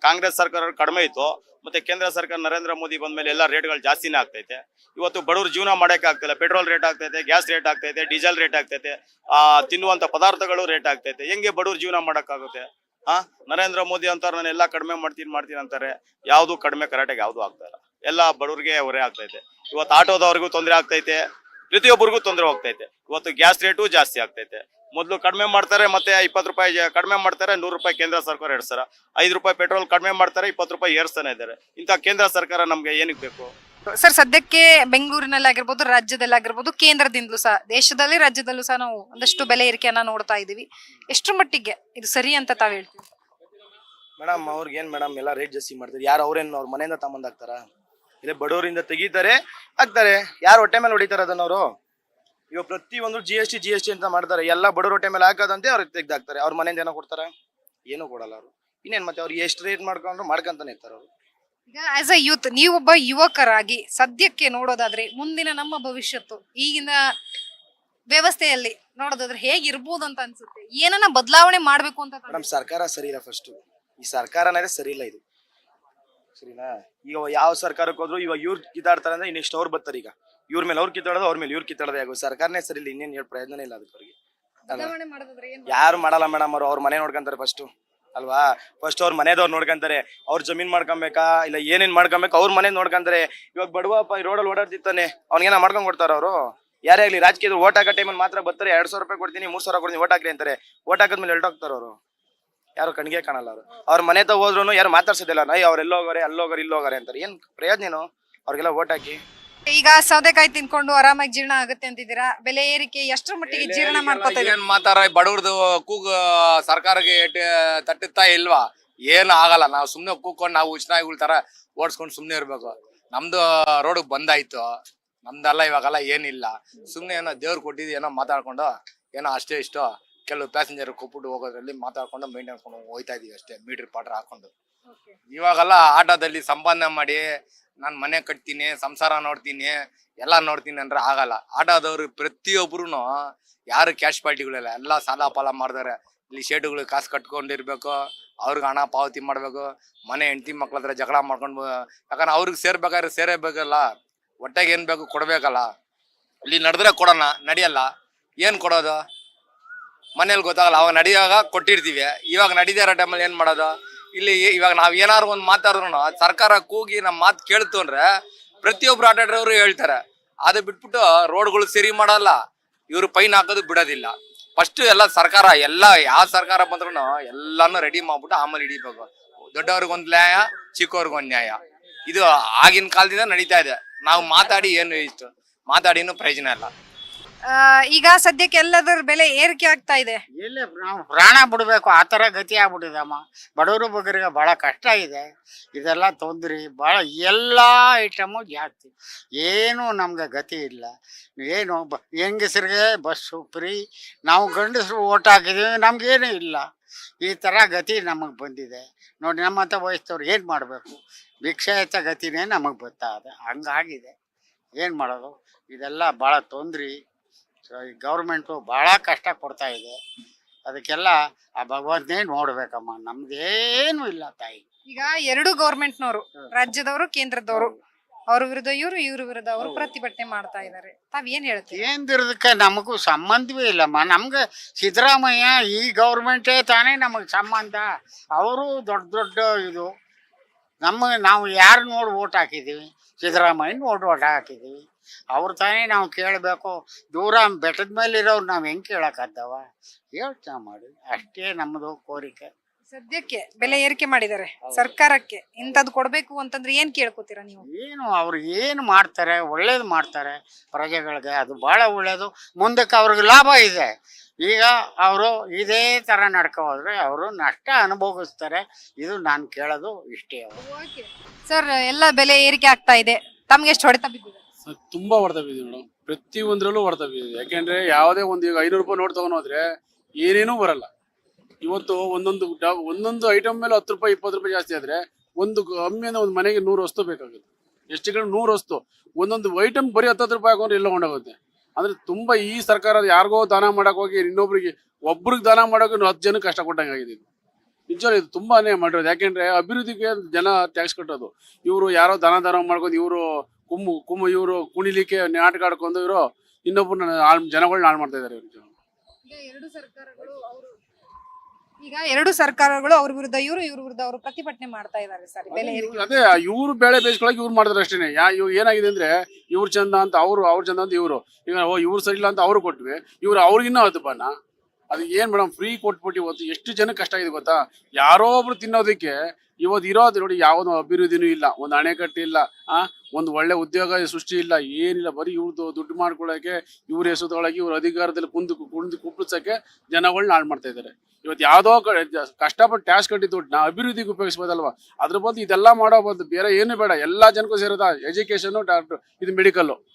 ಕಾಂಗ್ರೆಸ್ ಸರ್ಕಾರ ಕಡಿಮೆ ಇತ್ತು ಮತ್ತೆ ಕೇಂದ್ರ ಸರ್ಕಾರ ನರೇಂದ್ರ ಮೋದಿ ಬಂದ್ಮೇಲೆ ಎಲ್ಲ ರೇಟ್ಗಳು ಜಾಸ್ತಿನೇ ಆಗ್ತೈತೆ. ಇವತ್ತು ಬಡವರು ಜೀವನ ಮಾಡಕ್ಕೆ ಆಗ್ತಿಲ್ಲ ಪೆಟ್ರೋಲ್ ರೇಟ್ ಆಗ್ತೈತೆ ಗ್ಯಾಸ್ ರೇಟ್ ಆಗ್ತೈತೆ ಡೀಸೆಲ್ ರೇಟ್ ಆಗ್ತೈತೆ ಆ ತಿನ್ನುವಂತ ಪದಾರ್ಥಗಳು ರೇಟ್ ಆಗ್ತೈತೆ. ಹೆಂಗೆ ಬಡವರು ಜೀವನ ಮಾಡಕ್ಕಾಗುತ್ತೆ? ಹಾ ನರೇಂದ್ರ ಮೋದಿ ಅಂತಾರೆ ನಾನು ಎಲ್ಲ ಕಡಿಮೆ ಮಾಡ್ತೀನಿ ಮಾಡ್ತೀನಿ ಅಂತಾರೆ. ಯಾವುದು ಕಡಿಮೆ ಕರೆಕ್ಟಾಗಿ ಯಾವುದು ಆಗ್ತಾ ಇಲ್ಲ. ಎಲ್ಲ ಬಡವರಿಗೆ ಹೊರೆ ಆಗ್ತೈತೆ. ಇವತ್ತು ಆಟೋದವ್ರಿಗೂ ತೊಂದರೆ ಆಗ್ತೈತೆ ಪ್ರತಿಯೊಬ್ಬರಿಗೂ ತೊಂದರೆ ಹೋಗ್ತೈತೆ. ಇವತ್ತು ಗ್ಯಾಸ್ ರೇಟು ಜಾಸ್ತಿ ಆಗ್ತೈತೆ. ಮೊದಲು ಕಡಿಮೆ ಮಾಡ್ತಾರೆ ಮತ್ತೆ ಇಪ್ಪತ್ತು ರೂಪಾಯಿ ಕಡಿಮೆ ಮಾಡ್ತಾರೆ ನೂರು ರೂಪಾಯಿ ಕೇಂದ್ರ ಸರ್ಕಾರ ಏರ್ಸ್ತಾರ ಐದು ರೂಪಾಯಿ ಪೆಟ್ರೋಲ್ ಕಡಿಮೆ ಮಾಡ್ತಾರೆ ಇಪ್ಪತ್ತು ರೂಪಾಯಿ ಏರ್ಸ್ತಾನೆ ಇದ್ದಾರೆ. ಇಂಥ ಕೇಂದ್ರ ಸರ್ಕಾರ ನಮಗೆ ಏನಕ್ಕೆ ಬೇಕು? ಸರ್ ಸದ್ಯಕ್ಕೆ ಬೆಂಗಳೂರಿನಲ್ಲಿ ಆಗಿರ್ಬೋದು ರಾಜ್ಯದಲ್ಲಿ ಆಗಿರ್ಬೋದು ಕೇಂದ್ರದಿಂದಲೂ ಸಹ ದೇಶದಲ್ಲಿ ರಾಜ್ಯದಲ್ಲೂ ಸಹ ನಾವು ಒಂದಷ್ಟು ಬೆಲೆ ಏರಿಕೆಯನ್ನು ನೋಡ್ತಾ ಇದೀವಿ ಎಷ್ಟು ಮಟ್ಟಿಗೆ ಇದು ಸರಿ ಅಂತ ತಾವ್ ಹೇಳ್ತೀವಿ ಮೇಡಮ್ ಅವ್ರಿಗೆ ಏನ್ ಮೇಡಮ್ ಎಲ್ಲ ರೇಟ್ ಜಾಸ್ತಿ ಮಾಡ್ತಾರೆ? ಯಾರು ಅವ್ರೇನು ಅವ್ರ ಮನೆಯಿಂದ ತಗೊಂಡ್ ಹಾಕ್ತಾರ? ಇಲ್ಲ ಬಡವರಿಂದ ತೆಗಿತಾರೆ. ಹಾಕ್ತಾರೆ ಯಾರು ಹೊಟ್ಟೆ ಮೇಲೆ ಹೊಡಿತಾರೆ ಅದನ್ನ ಅವರು? ಇವಾಗ ಪ್ರತಿ ಒಂದು G S T G S T ಅಂತ ಮಾಡ್ತಾರೆ. ಎಲ್ಲ ಬಡವ್ರ ಹೊಟ್ಟೆ ಮೇಲೆ ಹಾಕೋದಂತೆ ಅವ್ರಿಗೆ ತೆಗ್ದಾಕ್ತಾರೆ. ಅವ್ರ ಮನೆಯಿಂದ ಏನೋ ಕೊಡ್ತಾರೆ? ಏನೂ ಕೊಡಲ್ಲ ಅವರು. ಇನ್ನೇನ್ ಮತ್ತೆ ಅವ್ರು ಎಷ್ಟು ರೇಟ್ ಮಾಡ್ಕೊಂಡ್ರು ಮಾಡ್ಕೊಂತಾನೆ ಇರ್ತಾರೆ ಅವರು. ಈಗ ಆಸ್ ಅ ಯೂತ್ ನೀವೊಬ್ಬ ಯುವಕರಾಗಿ ಸದ್ಯಕ್ಕೆ ನೋಡೋದಾದ್ರೆ ಮುಂದಿನ ನಮ್ಮ ಭವಿಷ್ಯತ್ತು ಈಗಿನ ವ್ಯವಸ್ಥೆಯಲ್ಲಿ ನೋಡೋದಾದ್ರೆ ಹೇಗಿರ್ಬೋದು ಅಂತ ಅನ್ಸುತ್ತೆ? ಏನನ್ನ ಬದಲಾವಣೆ ಮಾಡ್ಬೇಕು ಅಂತ ನಮ್ಮ ಸರ್ಕಾರ ಸರಿ ಇಲ್ಲ ಫಸ್ಟ್ ಈ ಸರ್ಕಾರನೇ ಸರಿ ಇಲ್ಲ ಇದು. ಸರಿನಾ? ಈಗ ಯಾವ ಸರ್ಕಾರಕ್ಕೆ ಹೋದ್ರು ಇವಾಗ ಇವ್ರು ಕಿತ್ತಾಡ್ತಾರೆ ಅಂದ್ರೆ ನೆಕ್ಸ್ಟ್ ಅವ್ರು ಬರ್ತಾರೆ ಈಗ. ಇವ್ರ ಮೇಲೆ ಅವ್ರು ಕಿತ್ತಾಡೋದು ಅವ್ರ ಮೇಲೆ ಇವ್ರು ಕಿತ್ತಾಡೋದೇ ಆಗೋ ಸರ್ಕಾರನೇ ಸರಿ ಇಲ್ಲ ಇನ್ನೇನು ಹೇಳಿ ಪ್ರಯೋಜನ ಇಲ್ಲ ಅದಕ್ಕೆ ಅವ್ರಿಗೆ ಅಲ್ವಾ? ಬದಲಾವಣೆ ಮಾಡೋದಾದ್ರೆ ಏನ್ ಯಾರು ಮಾಡಲ್ಲ ಮೇಡಮ್ ಅವ್ರು ಅವ್ರ ಮನೆ ನೋಡ್ಕೊಂತಾರೆ ಫಸ್ಟ್ ಅಲ್ವಾ? ಫಸ್ಟ್ ಅವ್ರ ಮನೆದವ್ರು ನೋಡ್ಕೊಂತಾರೆ. ಅವ್ರ ಜಮೀನ್ ಮಾಡ್ಕೊಬೇಕಾ? ಇಲ್ಲ ಏನೇನ್ ಮಾಡ್ಕೊಬೇಕು? ಅವ್ರ ಮನೆ ನೋಡ್ಕೊಂತಾರೆ. ಇವಾಗ ಬಡವಪ್ಪ ರೋಡಲ್ಲಿ ಓಡಾಡ್ತಿರ್ತಾನೆ. ಅವ್ನಿಗೇನ ಮಾಡ್ಕೊಂಡ್ ಕೊಡ್ತಾರ ಅವರು? ಯಾರೇ ಆಗಲಿ ರಾಜಕೀಯದ ಓಟ್ ಹಾಕೋ ಟೈಮಲ್ಲಿ ಮಾತ್ರ ಬರ್ತಾರೆ. ಎರಡ್ ಸಾವಿರ ರೂಪಾಯಿ ಕೊಡ್ತೀನಿ ಮೂರ್ ಸಾವಿರ ಕೊಡ್ತೀನಿ ಓಟ್ ಹಾಕ್ರಿ ಅಂತಾರೆ. ಓಟ್ ಹಾಕಿದ್ಮೇಲೆ ಹೊರಟೋಗ್ತಾರ ಅವರು? ಯಾರು ಕಣ್ಗೆ ಕಾಣಲ್ಲ ಅವರು. ಅವ್ರ ಮನೆ ತ ಹೋದ್ರು ಯಾರು ಮಾತಾಡ್ಸೋದಿಲ್ಲ ನೈ ಅವ್ರು ಎಲ್ಲೋಗಾರೆ ಅಲ್ಲೋಗಾರೆ ಇಲ್ಲೋಗಾರೆ ಅಂತಾರೆ. ಏನ್ ಪ್ರಯೋಜನ ಏನು? ಅವ್ರಿಗೆಲ್ಲ ಓಟ್ ಹಾಕಿ. ಈಗ ಸೌದೆಕಾಯಿ ತಿನ್ಕೊಂಡು ಆರಾಮಾಗಿ ಜೀರ್ಣ ಆಗುತ್ತೆ ಅಂತಿದ್ದೀರಾ? ಬೆಲೆ ಏರಿಕೆ ಎಷ್ಟರ ಮಟ್ಟಿಗೆ ಜೀರ್ಣ ಮಾಡ್ಕೋತಾ ಇದ್ದೀರಾ? ಏನ್ ಮಾತಾರ ಬಡವ್ರದ್ದು ಕೂಗ್ ಸರ್ಕಾರಕ್ಕೆ ಎಟ್- ತಟ್ಟುತ್ತಾ ಇಲ್ವಾ? ಏನು ಆಗಲ್ಲ. ನಾವು ಸುಮ್ನೆ ಕೂಕೊಂಡು ನಾವು ಉಚ್ಚನಾಯಿಗಳ ತರ ಓಡಿಸ್ಕೊಂಡು ಸುಮ್ನೆ ಇರ್ಬೇಕು. ನಮ್ದು ರೋಡ್ ಬಂದಾಯ್ತು. ನಮ್ದೆಲ್ಲ ಇವಾಗೆಲ್ಲ ಏನಿಲ್ಲ. ಸುಮ್ನೆ ಏನೋ ದೇವ್ರು ಕೊಟ್ಟಿದ್ದು ಏನೋ ಮಾತಾಡ್ಕೊಂಡು ಏನೋ ಅಷ್ಟೇ ಇಷ್ಟು. ಕೆಲವು ಪ್ಯಾಸೆಂಜರ್ ಕೊಟ್ಬಿಟ್ಟು ಹೋಗೋದ್ರಲ್ಲಿ ಮಾತಾಡ್ಕೊಂಡು ಮೇಂಟೈನ್ ಕೊಂಡು ಹೋಯ್ತಾ ಇದೀವಿ ಅಷ್ಟೇ ಮೀಟರ್ ಪಾಟ್ರ್ ಹಾಕೊಂಡು. ಇವಾಗೆಲ್ಲ ಆಟೋದಲ್ಲಿ ಸಂಪಾದನೆ ಮಾಡಿ ನಾನು ಮನೆ ಕಟ್ತೀನಿ ಸಂಸಾರ ನೋಡ್ತೀನಿ ಎಲ್ಲ ನೋಡ್ತೀನಿ ಅಂದ್ರೆ ಆಗಲ್ಲ. ಆಟೋದವ್ರು ಪ್ರತಿಯೊಬ್ರು ಯಾರು ಕ್ಯಾಶ್ ಪಾರ್ಟಿಗಳಿಲ್ಲ ಎಲ್ಲ ಸಾಲ ಪಾಲ ಮಾಡಿದಾರೆ ಇಲ್ಲಿ ಶೇಟುಗಳು ಕಾಸು ಕಟ್ಕೊಂಡಿರ್ಬೇಕು ಅವ್ರಿಗೆ ಹಣ ಪಾವತಿ ಮಾಡ್ಬೇಕು ಮನೆ ಹೆಂಡತಿ ಮಕ್ಳ ಹತ್ರ ಜಗಳ ಮಾಡ್ಕೊಂಡು ಯಾಕಂದ್ರೆ ಅವ್ರಿಗೆ ಸೇರ್ಬೇಕಾದ್ರೆ ಸೇರೇಬೇಕಲ್ಲ ಹೊಟ್ಟೆಗೆ ಏನ್ ಬೇಕು ಕೊಡಬೇಕಲ್ಲ. ಇಲ್ಲಿ ನಡೆದ್ರೆ ಕೊಡೋಣ ನಡೆಯಲ್ಲ ಏನ್ ಕೊಡೋದು? ಮನೇಲಿ ಗೊತ್ತಾಗಲ್ಲ, ಅವಾಗ ನಡೆಯುವಾಗ ಕೊಟ್ಟಿರ್ತೀವಿ. ಇವಾಗ ನಡೀದೇ ಇರೋ ಟೈಮಲ್ಲಿ ಏನು ಮಾಡೋದು? ಇಲ್ಲಿ ಇವಾಗ ನಾವು ಏನಾದ್ರು ಒಂದ್ ಮಾತಾಡಿದ್ರು ಸರ್ಕಾರ ಕೂಗಿ ನಮ್ಮ ಮಾತು ಕೇಳ್ತು ಅಂದ್ರೆ ಪ್ರತಿಯೊಬ್ರು ಆಟಾಡೋರು ಹೇಳ್ತಾರೆ. ಅದು ಬಿಟ್ಬಿಟ್ಟು ರೋಡ್ಗಳು ಸರಿ ಮಾಡಲ್ಲ. ಇವರು ಪೈನ್ ಹಾಕೋದು ಬಿಡೋದಿಲ್ಲ. ಫಸ್ಟ್ ಎಲ್ಲ ಸರ್ಕಾರ, ಎಲ್ಲ ಯಾವ ಸರ್ಕಾರ ಬಂದ್ರು ಎಲ್ಲಾನು ರೆಡಿ ಮಾಡ್ಬಿಟ್ಟು ಆಮೇಲೆ ಹಿಡಿಬೇಕು. ದೊಡ್ಡವ್ರಿಗೊಂದು ನ್ಯಾಯ ಚಿಕ್ಕವ್ರಿಗೊಂದು ನ್ಯಾಯ. ಇದು ಆಗಿನ ಕಾಲದಿಂದ ನಡೀತಾ ಇದೆ. ನಾವು ಮಾತಾಡಿ ಏನು ಇಷ್ಟು? ಮಾತಾಡಿನೂ ಪ್ರಯೋಜನ ಇಲ್ಲ. ಈಗ ಸದ್ಯಕ್ಕೆ ಎಲ್ಲದರ ಬೆಲೆ ಏರಿಕೆ ಆಗ್ತಾ ಇದೆ. ಎಲ್ಲಿ ನಾವು ಪ್ರಾಣ ಬಿಡಬೇಕು, ಆ ಥರ ಗತಿ ಆಗ್ಬಿಟ್ಟಿದಮ್ಮ ಬಡವರು ಬಗ್ಗರಿಗೆ ಭಾಳ ಕಷ್ಟ ಇದೆ. ಇದೆಲ್ಲ ತೊಂದರೆ ಭಾಳ ಎಲ್ಲ ಐಟಮು ಜಾಸ್ತಿ. ಏನು ನಮ್ಗೆ ಗತಿ ಇಲ್ಲ. ಏನು ಬ, ಹೆಂಗಸ್ರಿಗೆ ಬಸ್ಸು ಫ್ರೀ ನಾವು ಗಂಡಸರು ಓಟ್ ಹಾಕಿದ್ದೀವಿ, ನಮಗೇನು ಇಲ್ಲ. ಈ ಥರ ಗತಿ ನಮಗೆ ಬಂದಿದೆ. ನೋಡಿ ನಮ್ಮಂಥ ವಯಸ್ಸವ್ರು ಏನು ಮಾಡಬೇಕು? ಭಿಕ್ಷಾಯತ ಗತಿನೇ ನಮಗೆ ಬರ್ತಾ ಇದೆ ಹಂಗಾಗಿದೆ. ಏನು ಮಾಡೋದು? ಇದೆಲ್ಲ ಭಾಳ ತೊಂದ್ರೆ. ಗೌರ್ಮೆಂಟು ಭಾಳ ಕಷ್ಟ ಕೊಡ್ತಾ ಇದೆ. ಅದಕ್ಕೆಲ್ಲ ಆ ಭಗವಂತನೇ ನೋಡ್ಬೇಕಮ್ಮ. ನಮ್ದೇನು ಇಲ್ಲ ತಾಯಿ. ಈಗ ಎರಡು ಗೌರ್ಮೆಂಟ್ನವರು ರಾಜ್ಯದವರು ಕೇಂದ್ರದವರು ಅವ್ರ ವಿರುದ್ಧ ಇವರು ಇವ್ರ ವಿರುದ್ಧ ಅವರು ಪ್ರತಿಭಟನೆ ಮಾಡ್ತಾ ಇದ್ದಾರೆ ತಾವ್ ಏನ್ ಹೇಳ್ತೀವಿ ಕೇಂದ್ರದಕ್ಕೆ ನಮಗೂ ಸಂಬಂಧವೇ ಇಲ್ಲಮ್ಮ. ನಮ್ಗೆ ಸಿದ್ದರಾಮಯ್ಯ ಈ ಗೌರ್ಮೆಂಟೇ ತಾನೇ ನಮಗೆ ಸಂಬಂಧ. ಅವರು ದೊಡ್ಡ ದೊಡ್ಡ ಇದು. ನಮ್ಮ ನಾವು ಯಾರು ನೋಡಿ ಓಟ್ ಹಾಕಿದ್ದೀವಿ ಸಿದ್ದರಾಮಯ್ಯ ನೋಡಿ ಓಟ್ ಹಾಕಿದ್ದೀವಿ ಅವ್ರು ತಾನೇ ನಾವು ಕೇಳಬೇಕು. ದೂರ ಬೆಟ್ಟದ ಮೇಲೆ ಇರೋರು ನಾವು ಹೆಂಗೆ ಕೇಳೋಕ್ಕಾದ್ದವ ಯೋಚನೆ ಮಾಡಿ. ಅಷ್ಟೇ ನಮ್ಮದು ಕೋರಿಕೆ. ಸದ್ಯಕ್ಕೆ ಬೆಲೆ ಏರಿಕೆ ಮಾಡಿದ್ದಾರೆ. ಸರ್ಕಾರಕ್ಕೆ. ಇಂಥದ್ದು ಕೊಡ್ಬೇಕು ಅಂತಂದ್ರೆ ಏನ್ ಕೇಳ್ಕೊತೀರಾ ನೀವು? ಏನು ಅವ್ರು ಏನು ಮಾಡ್ತಾರೆ ಒಳ್ಳೇದು ಮಾಡ್ತಾರೆ ಪ್ರಜೆಗಳಿಗೆ ಅದು ಭಾಳ ಒಳ್ಳೇದು. ಮುಂದಕ್ಕೆ ಅವ್ರಿಗೆ ಲಾಭ ಇದೆ. ಈಗ ಅವರು ಇದೇ ಥರ ನಡ್ಕೊ ಹೋದ್ರೆ ಅವರು ನಷ್ಟ ಅನುಭವಿಸ್ತಾರೆ. ಇದು ನಾನು ಕೇಳೋದು ಇಷ್ಟೇ ಅವರು. ಸರ್ ಎಲ್ಲ ಬೆಲೆ ಏರಿಕೆ ಆಗ್ತಾ ಇದೆ. ತಮ್ಗೆ ಎಷ್ಟು ಹೊಡೆತ ಬಿದ್ದಿದೆ? ತುಂಬಾ ಹೊಡೆತ ಬಿದ್ದಿದೆ ಪ್ರತಿ ಒಂದ್ರಲ್ಲೂ ಹೊಡೆತ ಬಿದ್ದಿದೆ ಯಾಕೆಂದ್ರೆ ಯಾವುದೇ ಒಂದು ಈಗ ಐನೂರು ರೂಪಾಯಿ ನೋಟ್ ತಗೊಂಡ್ರೆ ಏನೇನು ಬರಲ್ಲ. ಇವತ್ತು ಒಂದೊಂದು ಒಂದೊಂದು ಐಟಮ್ ಮೇಲೆ ಹತ್ತು ರೂಪಾಯಿ, ಇಪ್ಪತ್ತು ರೂಪಾಯಿ ಜಾಸ್ತಿ ಆದ್ರೆ ಒಂದು ಕಮ್ಮಿ ಒಂದು ಮನೆಗೆ ನೂರು ವಸ್ತು ಬೇಕಾಗುತ್ತೆ. ಎಷ್ಟು ಕಡೆ ನೂರು ವಸ್ತು. ಒಂದೊಂದು ಐಟಮ್ ಬರೀ ಹತ್ತತ್ತು ರೂಪಾಯಿ ಹಾಕೊಂಡ್ರೆ ಎಲ್ಲ ಕೊಂಡೋಗುತ್ತೆ. ಅಂದ್ರೆ ತುಂಬಾ ಈ ಸರ್ಕಾರ ಯಾರಿಗೋ ದಾನ ಮಾಡಕ್ ಹೋಗಿ, ಇನ್ನೊಬ್ರಿಗೆ, ಒಬ್ರಿಗೆ ದಾನ ಮಾಡೋಕೆ ಇನ್ನು ಹತ್ತು ಜನಕ್ಕೆ ಕಷ್ಟ ಕೊಟ್ಟಂಗೆ ಆಗಿದೆ ಇದು. ನಿಜವಾಗ್ಲೂ ಇದು ತುಂಬಾ ಮಾಡಿರೋದು. ಯಾಕೆಂದ್ರೆ ಅಭಿವೃದ್ಧಿಗೆ ಜನ ಟ್ಯಾಕ್ಸ್ ಕಟ್ಟೋದು. ಇವರು ಯಾರೋ ದಾನ ದಾನ ಮಾಡ್ಕೊಂಡು ಇವರು ಕುಮ್ಮು ಕುಮ್ಮು ಇವರು ಕುಣಿಲಿಕ್ಕೆ ನಾಟಕ ಆಡ್ಕೊಂಡು ಇವರು ಇನ್ನೊಬ್ಬರು ಜನಗಳನ್ನ ಹಾಳು ಮಾಡ್ತಾ ಇದ್ದಾರೆ ಇವರು ಈಗ ಎರಡು ಸರ್ಕಾರಗಳು ಅವರು ಈಗ ಎರಡು ಸರ್ಕಾರಗಳು ಅವ್ರ ವಿರುದ್ಧ ಇವರು ಇವ್ರ ವಿರುದ್ಧ ಅವರು ಪ್ರತಿಭಟನೆ ಮಾಡ್ತಾ ಇದ್ದಾರೆ ಸರ್ ಬೆಲೆ ಏರಿಕೆ. ಅದೇ ಇವ್ರು ಬೇಳೆ ಬೇಯಿಸ್ಕೊಳಕ್ ಇವ್ರು ಮಾಡಿದ್ರೆ ಅಷ್ಟೇ ಯಾ ಇವ್ ಏನಾಗಿದೆ ಅಂದ್ರೆ ಇವ್ರು ಚಂದ ಅಂತ ಅವ್ರು ಅವ್ರ ಚಂದ ಅಂತ ಇವರು. ಈಗ ಓ ಇವ್ರು ಸರಿ ಇಲ್ಲ ಅಂತ ಅವ್ರು ಕೊಟ್ವಿ. ಇವ್ರು ಅವ್ರಿಗಿನ್ನೂ ಹತ್ತು ಬಣ್ಣ ಅದು ಏನ್ ಮೇಡಮ್ ಫ್ರೀ ಕೊಟ್ಬಿಟ್ಟು ಇವತ್ತು ಎಷ್ಟು ಜನಕ್ಕೆ ಕಷ್ಟ ಆಗಿದೆ ಗೊತ್ತಾ? ಯಾರೋ ಒಬ್ರು ತಿನ್ನೋದಕ್ಕೆ ಇವತ್ತು ಇರೋದು ನೋಡಿ ಯಾವ್ದು ಅಭಿವೃದ್ಧಿನೂ ಇಲ್ಲ. ಒಂದು ಅಣೆಕಟ್ಟು ಇಲ್ಲ, ಆ, ಒಂದು ಒಳ್ಳೆ ಉದ್ಯೋಗ ಸೃಷ್ಟಿ ಇಲ್ಲ, ಏನಿಲ್ಲ. ಬರೀ ಇವ್ರದ್ದು ದುಡ್ಡು ಮಾಡ್ಕೊಳ್ಳೋಕೆ, ಇವ್ರ ಹೆಸರೊಳಗೆ ಇವ್ರ ಅಧಿಕಾರದಲ್ಲಿ ಕುಂದು ಕುಂದು ಕುಪ್ಪಳಿಸಕ್ಕೆ ಜನಗಳನ್ನ ಹಾಳು ಮಾಡ್ತಾ ಇದ್ದಾರೆ. ಇವತ್ತು ಯಾವುದೋ ಕಷ್ಟಪಟ್ಟು ಟ್ಯಾಕ್ಸ್ ಕಟ್ಟಿದ ನಾ ಅಭಿವೃದ್ಧಿಗೆ ಉಪಯೋಗಿಸ್ಬೋದಲ್ವ? ಅದ್ರ ಬದಲು ಇದೆಲ್ಲ ಮಾಡೋ ಬಂದು ಬೇರೆ ಏನು ಬೇಡ. ಎಲ್ಲ ಜನಕ್ಕೂ ಸೇರೋದ ಎಜುಕೇಶನ್ ಡಾಕ್ಟರ್ ಇದು ಮೆಡಿಕಲ್ಲು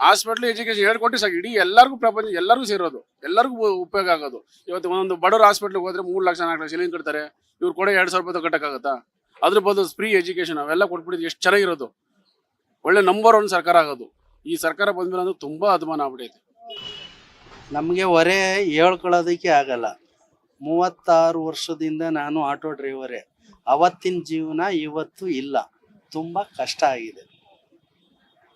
ಹಾಸ್ಪಿಟ್ಲ್ ಎಜುಕೇಶನ್ ಹೇಳ್ಕೊಟ್ಟು ಸಾಕು. ಇಡೀ ಎಲ್ಲರಿಗೂ ಪ್ರಪಂಚ, ಎಲ್ಲರಿಗೂ ಸೇರೋದು. ಎಲ್ಲರಿಗೂ ಉಪಯೋಗ ಆಗೋದು. ಇವತ್ತು ಒಂದು ಬಡವ್ರ ಹಾಸ್ಪಿಟ್ಲಿಗೆ ಹೋದ್ರೆ ಮೂರು ಲಕ್ಷ, ನಾಲ್ಕು ಲಕ್ಷ ಎಲ್ಲಿಂದ ಕಟ್ತಾರೆ ಇವ್ರು ಕೂಡ ಎರಡು ಸಾವಿರ ರೂಪಾಯಿ ಕಟ್ಟಕ್ಕಾಗತ್ತಾ? ಅದ್ರ ಬದಲು ಫ್ರೀ ಎಜುಕೇಶನ್ ಅವೆಲ್ಲ ಕೊಟ್ಬಿಟ್ಟಿದ್ದು ಎಷ್ಟು ಚೆನ್ನಾಗಿರೋದು. ಒಳ್ಳೆ ನಂಬರ್ ಒನ್ ಸರ್ಕಾರ ಆಗೋದು. ಈ ಸರ್ಕಾರ ಬಂದ್ಮೇಲೆ ಅಂದ್ರೆ ತುಂಬಾ ಅದಮಾನ ಆಗ್ಬಿಟ್ಟೈತೆ ನಮಗೆ ಹೊರೆ ಹೇಳ್ಕೊಳ್ಳೋದಕ್ಕೆ ಆಗಲ್ಲ. ಮೂವತ್ತಾರು ವರ್ಷದಿಂದ ನಾನು ಆಟೋ ಡ್ರೈವರೇ. ಅವತ್ತಿನ ಜೀವನ ಇವತ್ತು ಇಲ್ಲ. ತುಂಬ ಕಷ್ಟ ಆಗಿದೆ.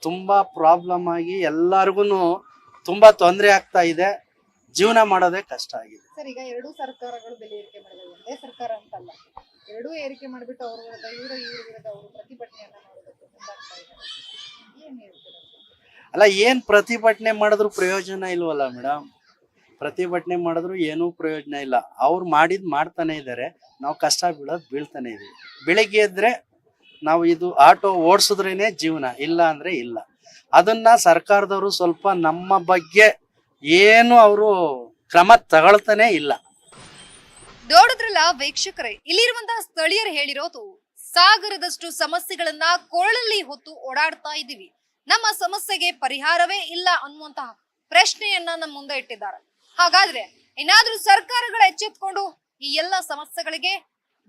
ತುಂಬ ಪ್ರಾಬ್ಲಮ್ ಆಗಿ ಎಲ್ಲಾರ್ಗುನು ತುಂಬಾ ತೊಂದರೆ ಆಗ್ತಾ ಇದೆ. ಜೀವನ ಮಾಡೋದೇ ಕಷ್ಟ ಆಗಿದೆ. ಸರ್ ಈಗ ಎರಡು ಸರ್ಕಾರಗಳು ಬೆಲೆ ಏರಿಕೆ ಮಾಡಿದೆ. ಒಂದೇ ಸರ್ಕಾರ ಅಂತಲ್ಲ ಎರಡೂ ಏರಿಕೆ ಮಾಡಿಬಿಟ್ಟು ಅವ್ರ ವಿರುದ್ಧ ಇವರು ಇವ್ರ ವಿರುದ್ಧ ಅವರು ಪ್ರತಿಭಟನೆಯನ್ನ ಮಾಡೋದಕ್ಕೆ ಮುಂದಾಗ್ತಾ ಇದ್ದಾರೆ ಏನ್ ಹೇಳ್ತೀರಾ ಅಲ್ಲ ಏನು ಪ್ರತಿಭಟನೆ ಮಾಡಿದ್ರು ಪ್ರಯೋಜನ ಇಲ್ವಲ್ಲ ಮೇಡಮ್? ಪ್ರತಿಭಟನೆ ಮಾಡಿದ್ರು ಏನೂ ಪ್ರಯೋಜನ ಇಲ್ಲ. ಅವ್ರು ಮಾಡಿದ್ ಮಾಡ್ತಾನೆ ಇದ್ದಾರೆ ನಾವು ಕಷ್ಟ ಬೀಳೋದು ಬೀಳ್ತಾನೆ ಇದೀವಿ. ಬೆಳಿಗ್ಗೆ ಎದ್ರೆ ನಾವು ಇದು ಆಟೋ ಓಡಿಸಿದ್ರೇನೆ ಜೀವನ, ಇಲ್ಲ ಅಂದ್ರೆ ಇಲ್ಲ. ಅದನ್ನ ಸರ್ಕಾರದವರು ಸ್ವಲ್ಪ ನಮ್ಮ ಬಗ್ಗೆ ಏನು ಅವರು ಕ್ರಮ ತಗೊಳ್ತಾನೆ ಇಲ್ಲ. ನೋಡಿದ್ರಲ್ಲ ವೀಕ್ಷಕರೇ, ಇಲ್ಲಿರುವಂತಹ ಸ್ಥಳೀಯರು ಹೇಳಿರೋದು, ಸಾಗರದಷ್ಟು ಸಮಸ್ಯೆಗಳನ್ನ ಕೊರಳಲ್ಲಿ ಹೊತ್ತು ಓಡಾಡ್ತಾ ಇದ್ದೀವಿ. ನಮ್ಮ ಸಮಸ್ಯೆಗೆ ಪರಿಹಾರವೇ ಇಲ್ಲ ಅನ್ನುವಂತಹ ಪ್ರಶ್ನೆಯನ್ನ ನಮ್ಮ ಮುಂದೆ ಇಟ್ಟಿದ್ದಾರೆ. ಹಾಗಾದ್ರೆ ಏನಾದ್ರೂ ಸರ್ಕಾರಗಳು ಎಚ್ಚೆತ್ಕೊಂಡು ಈ ಎಲ್ಲ ಸಮಸ್ಯೆಗಳಿಗೆ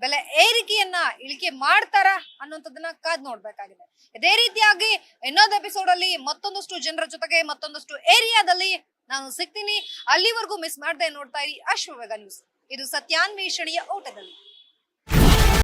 ಬೆಲೆ ಏರಿಕೆಯನ್ನ ಇಳಿಕೆ ಮಾಡ್ತಾರ ಅನ್ನುವಂಥದ್ದನ್ನ ಕಾದ್ ನೋಡ್ಬೇಕಾಗಿದೆ. ಇದೇ ರೀತಿಯಾಗಿ ಇನ್ನೊಂದು ಎಪಿಸೋಡ್ ಅಲ್ಲಿ ಮತ್ತೊಂದಷ್ಟು ಜನರ ಜೊತೆಗೆ ಮತ್ತೊಂದಷ್ಟು ಏರಿಯಾದಲ್ಲಿ ನಾನು ಸಿಗ್ತೀನಿ. ಅಲ್ಲಿವರೆಗೂ ಮಿಸ್ ಮಾಡದೆ ನೋಡ್ತಾ ಇರಿ. ಅಶ್ವವೇಗ ನ್ಯೂಸ್ ಇದು ಸತ್ಯಾನ್ವೇಷಣೆಯ ಓಟದಲ್ಲಿ.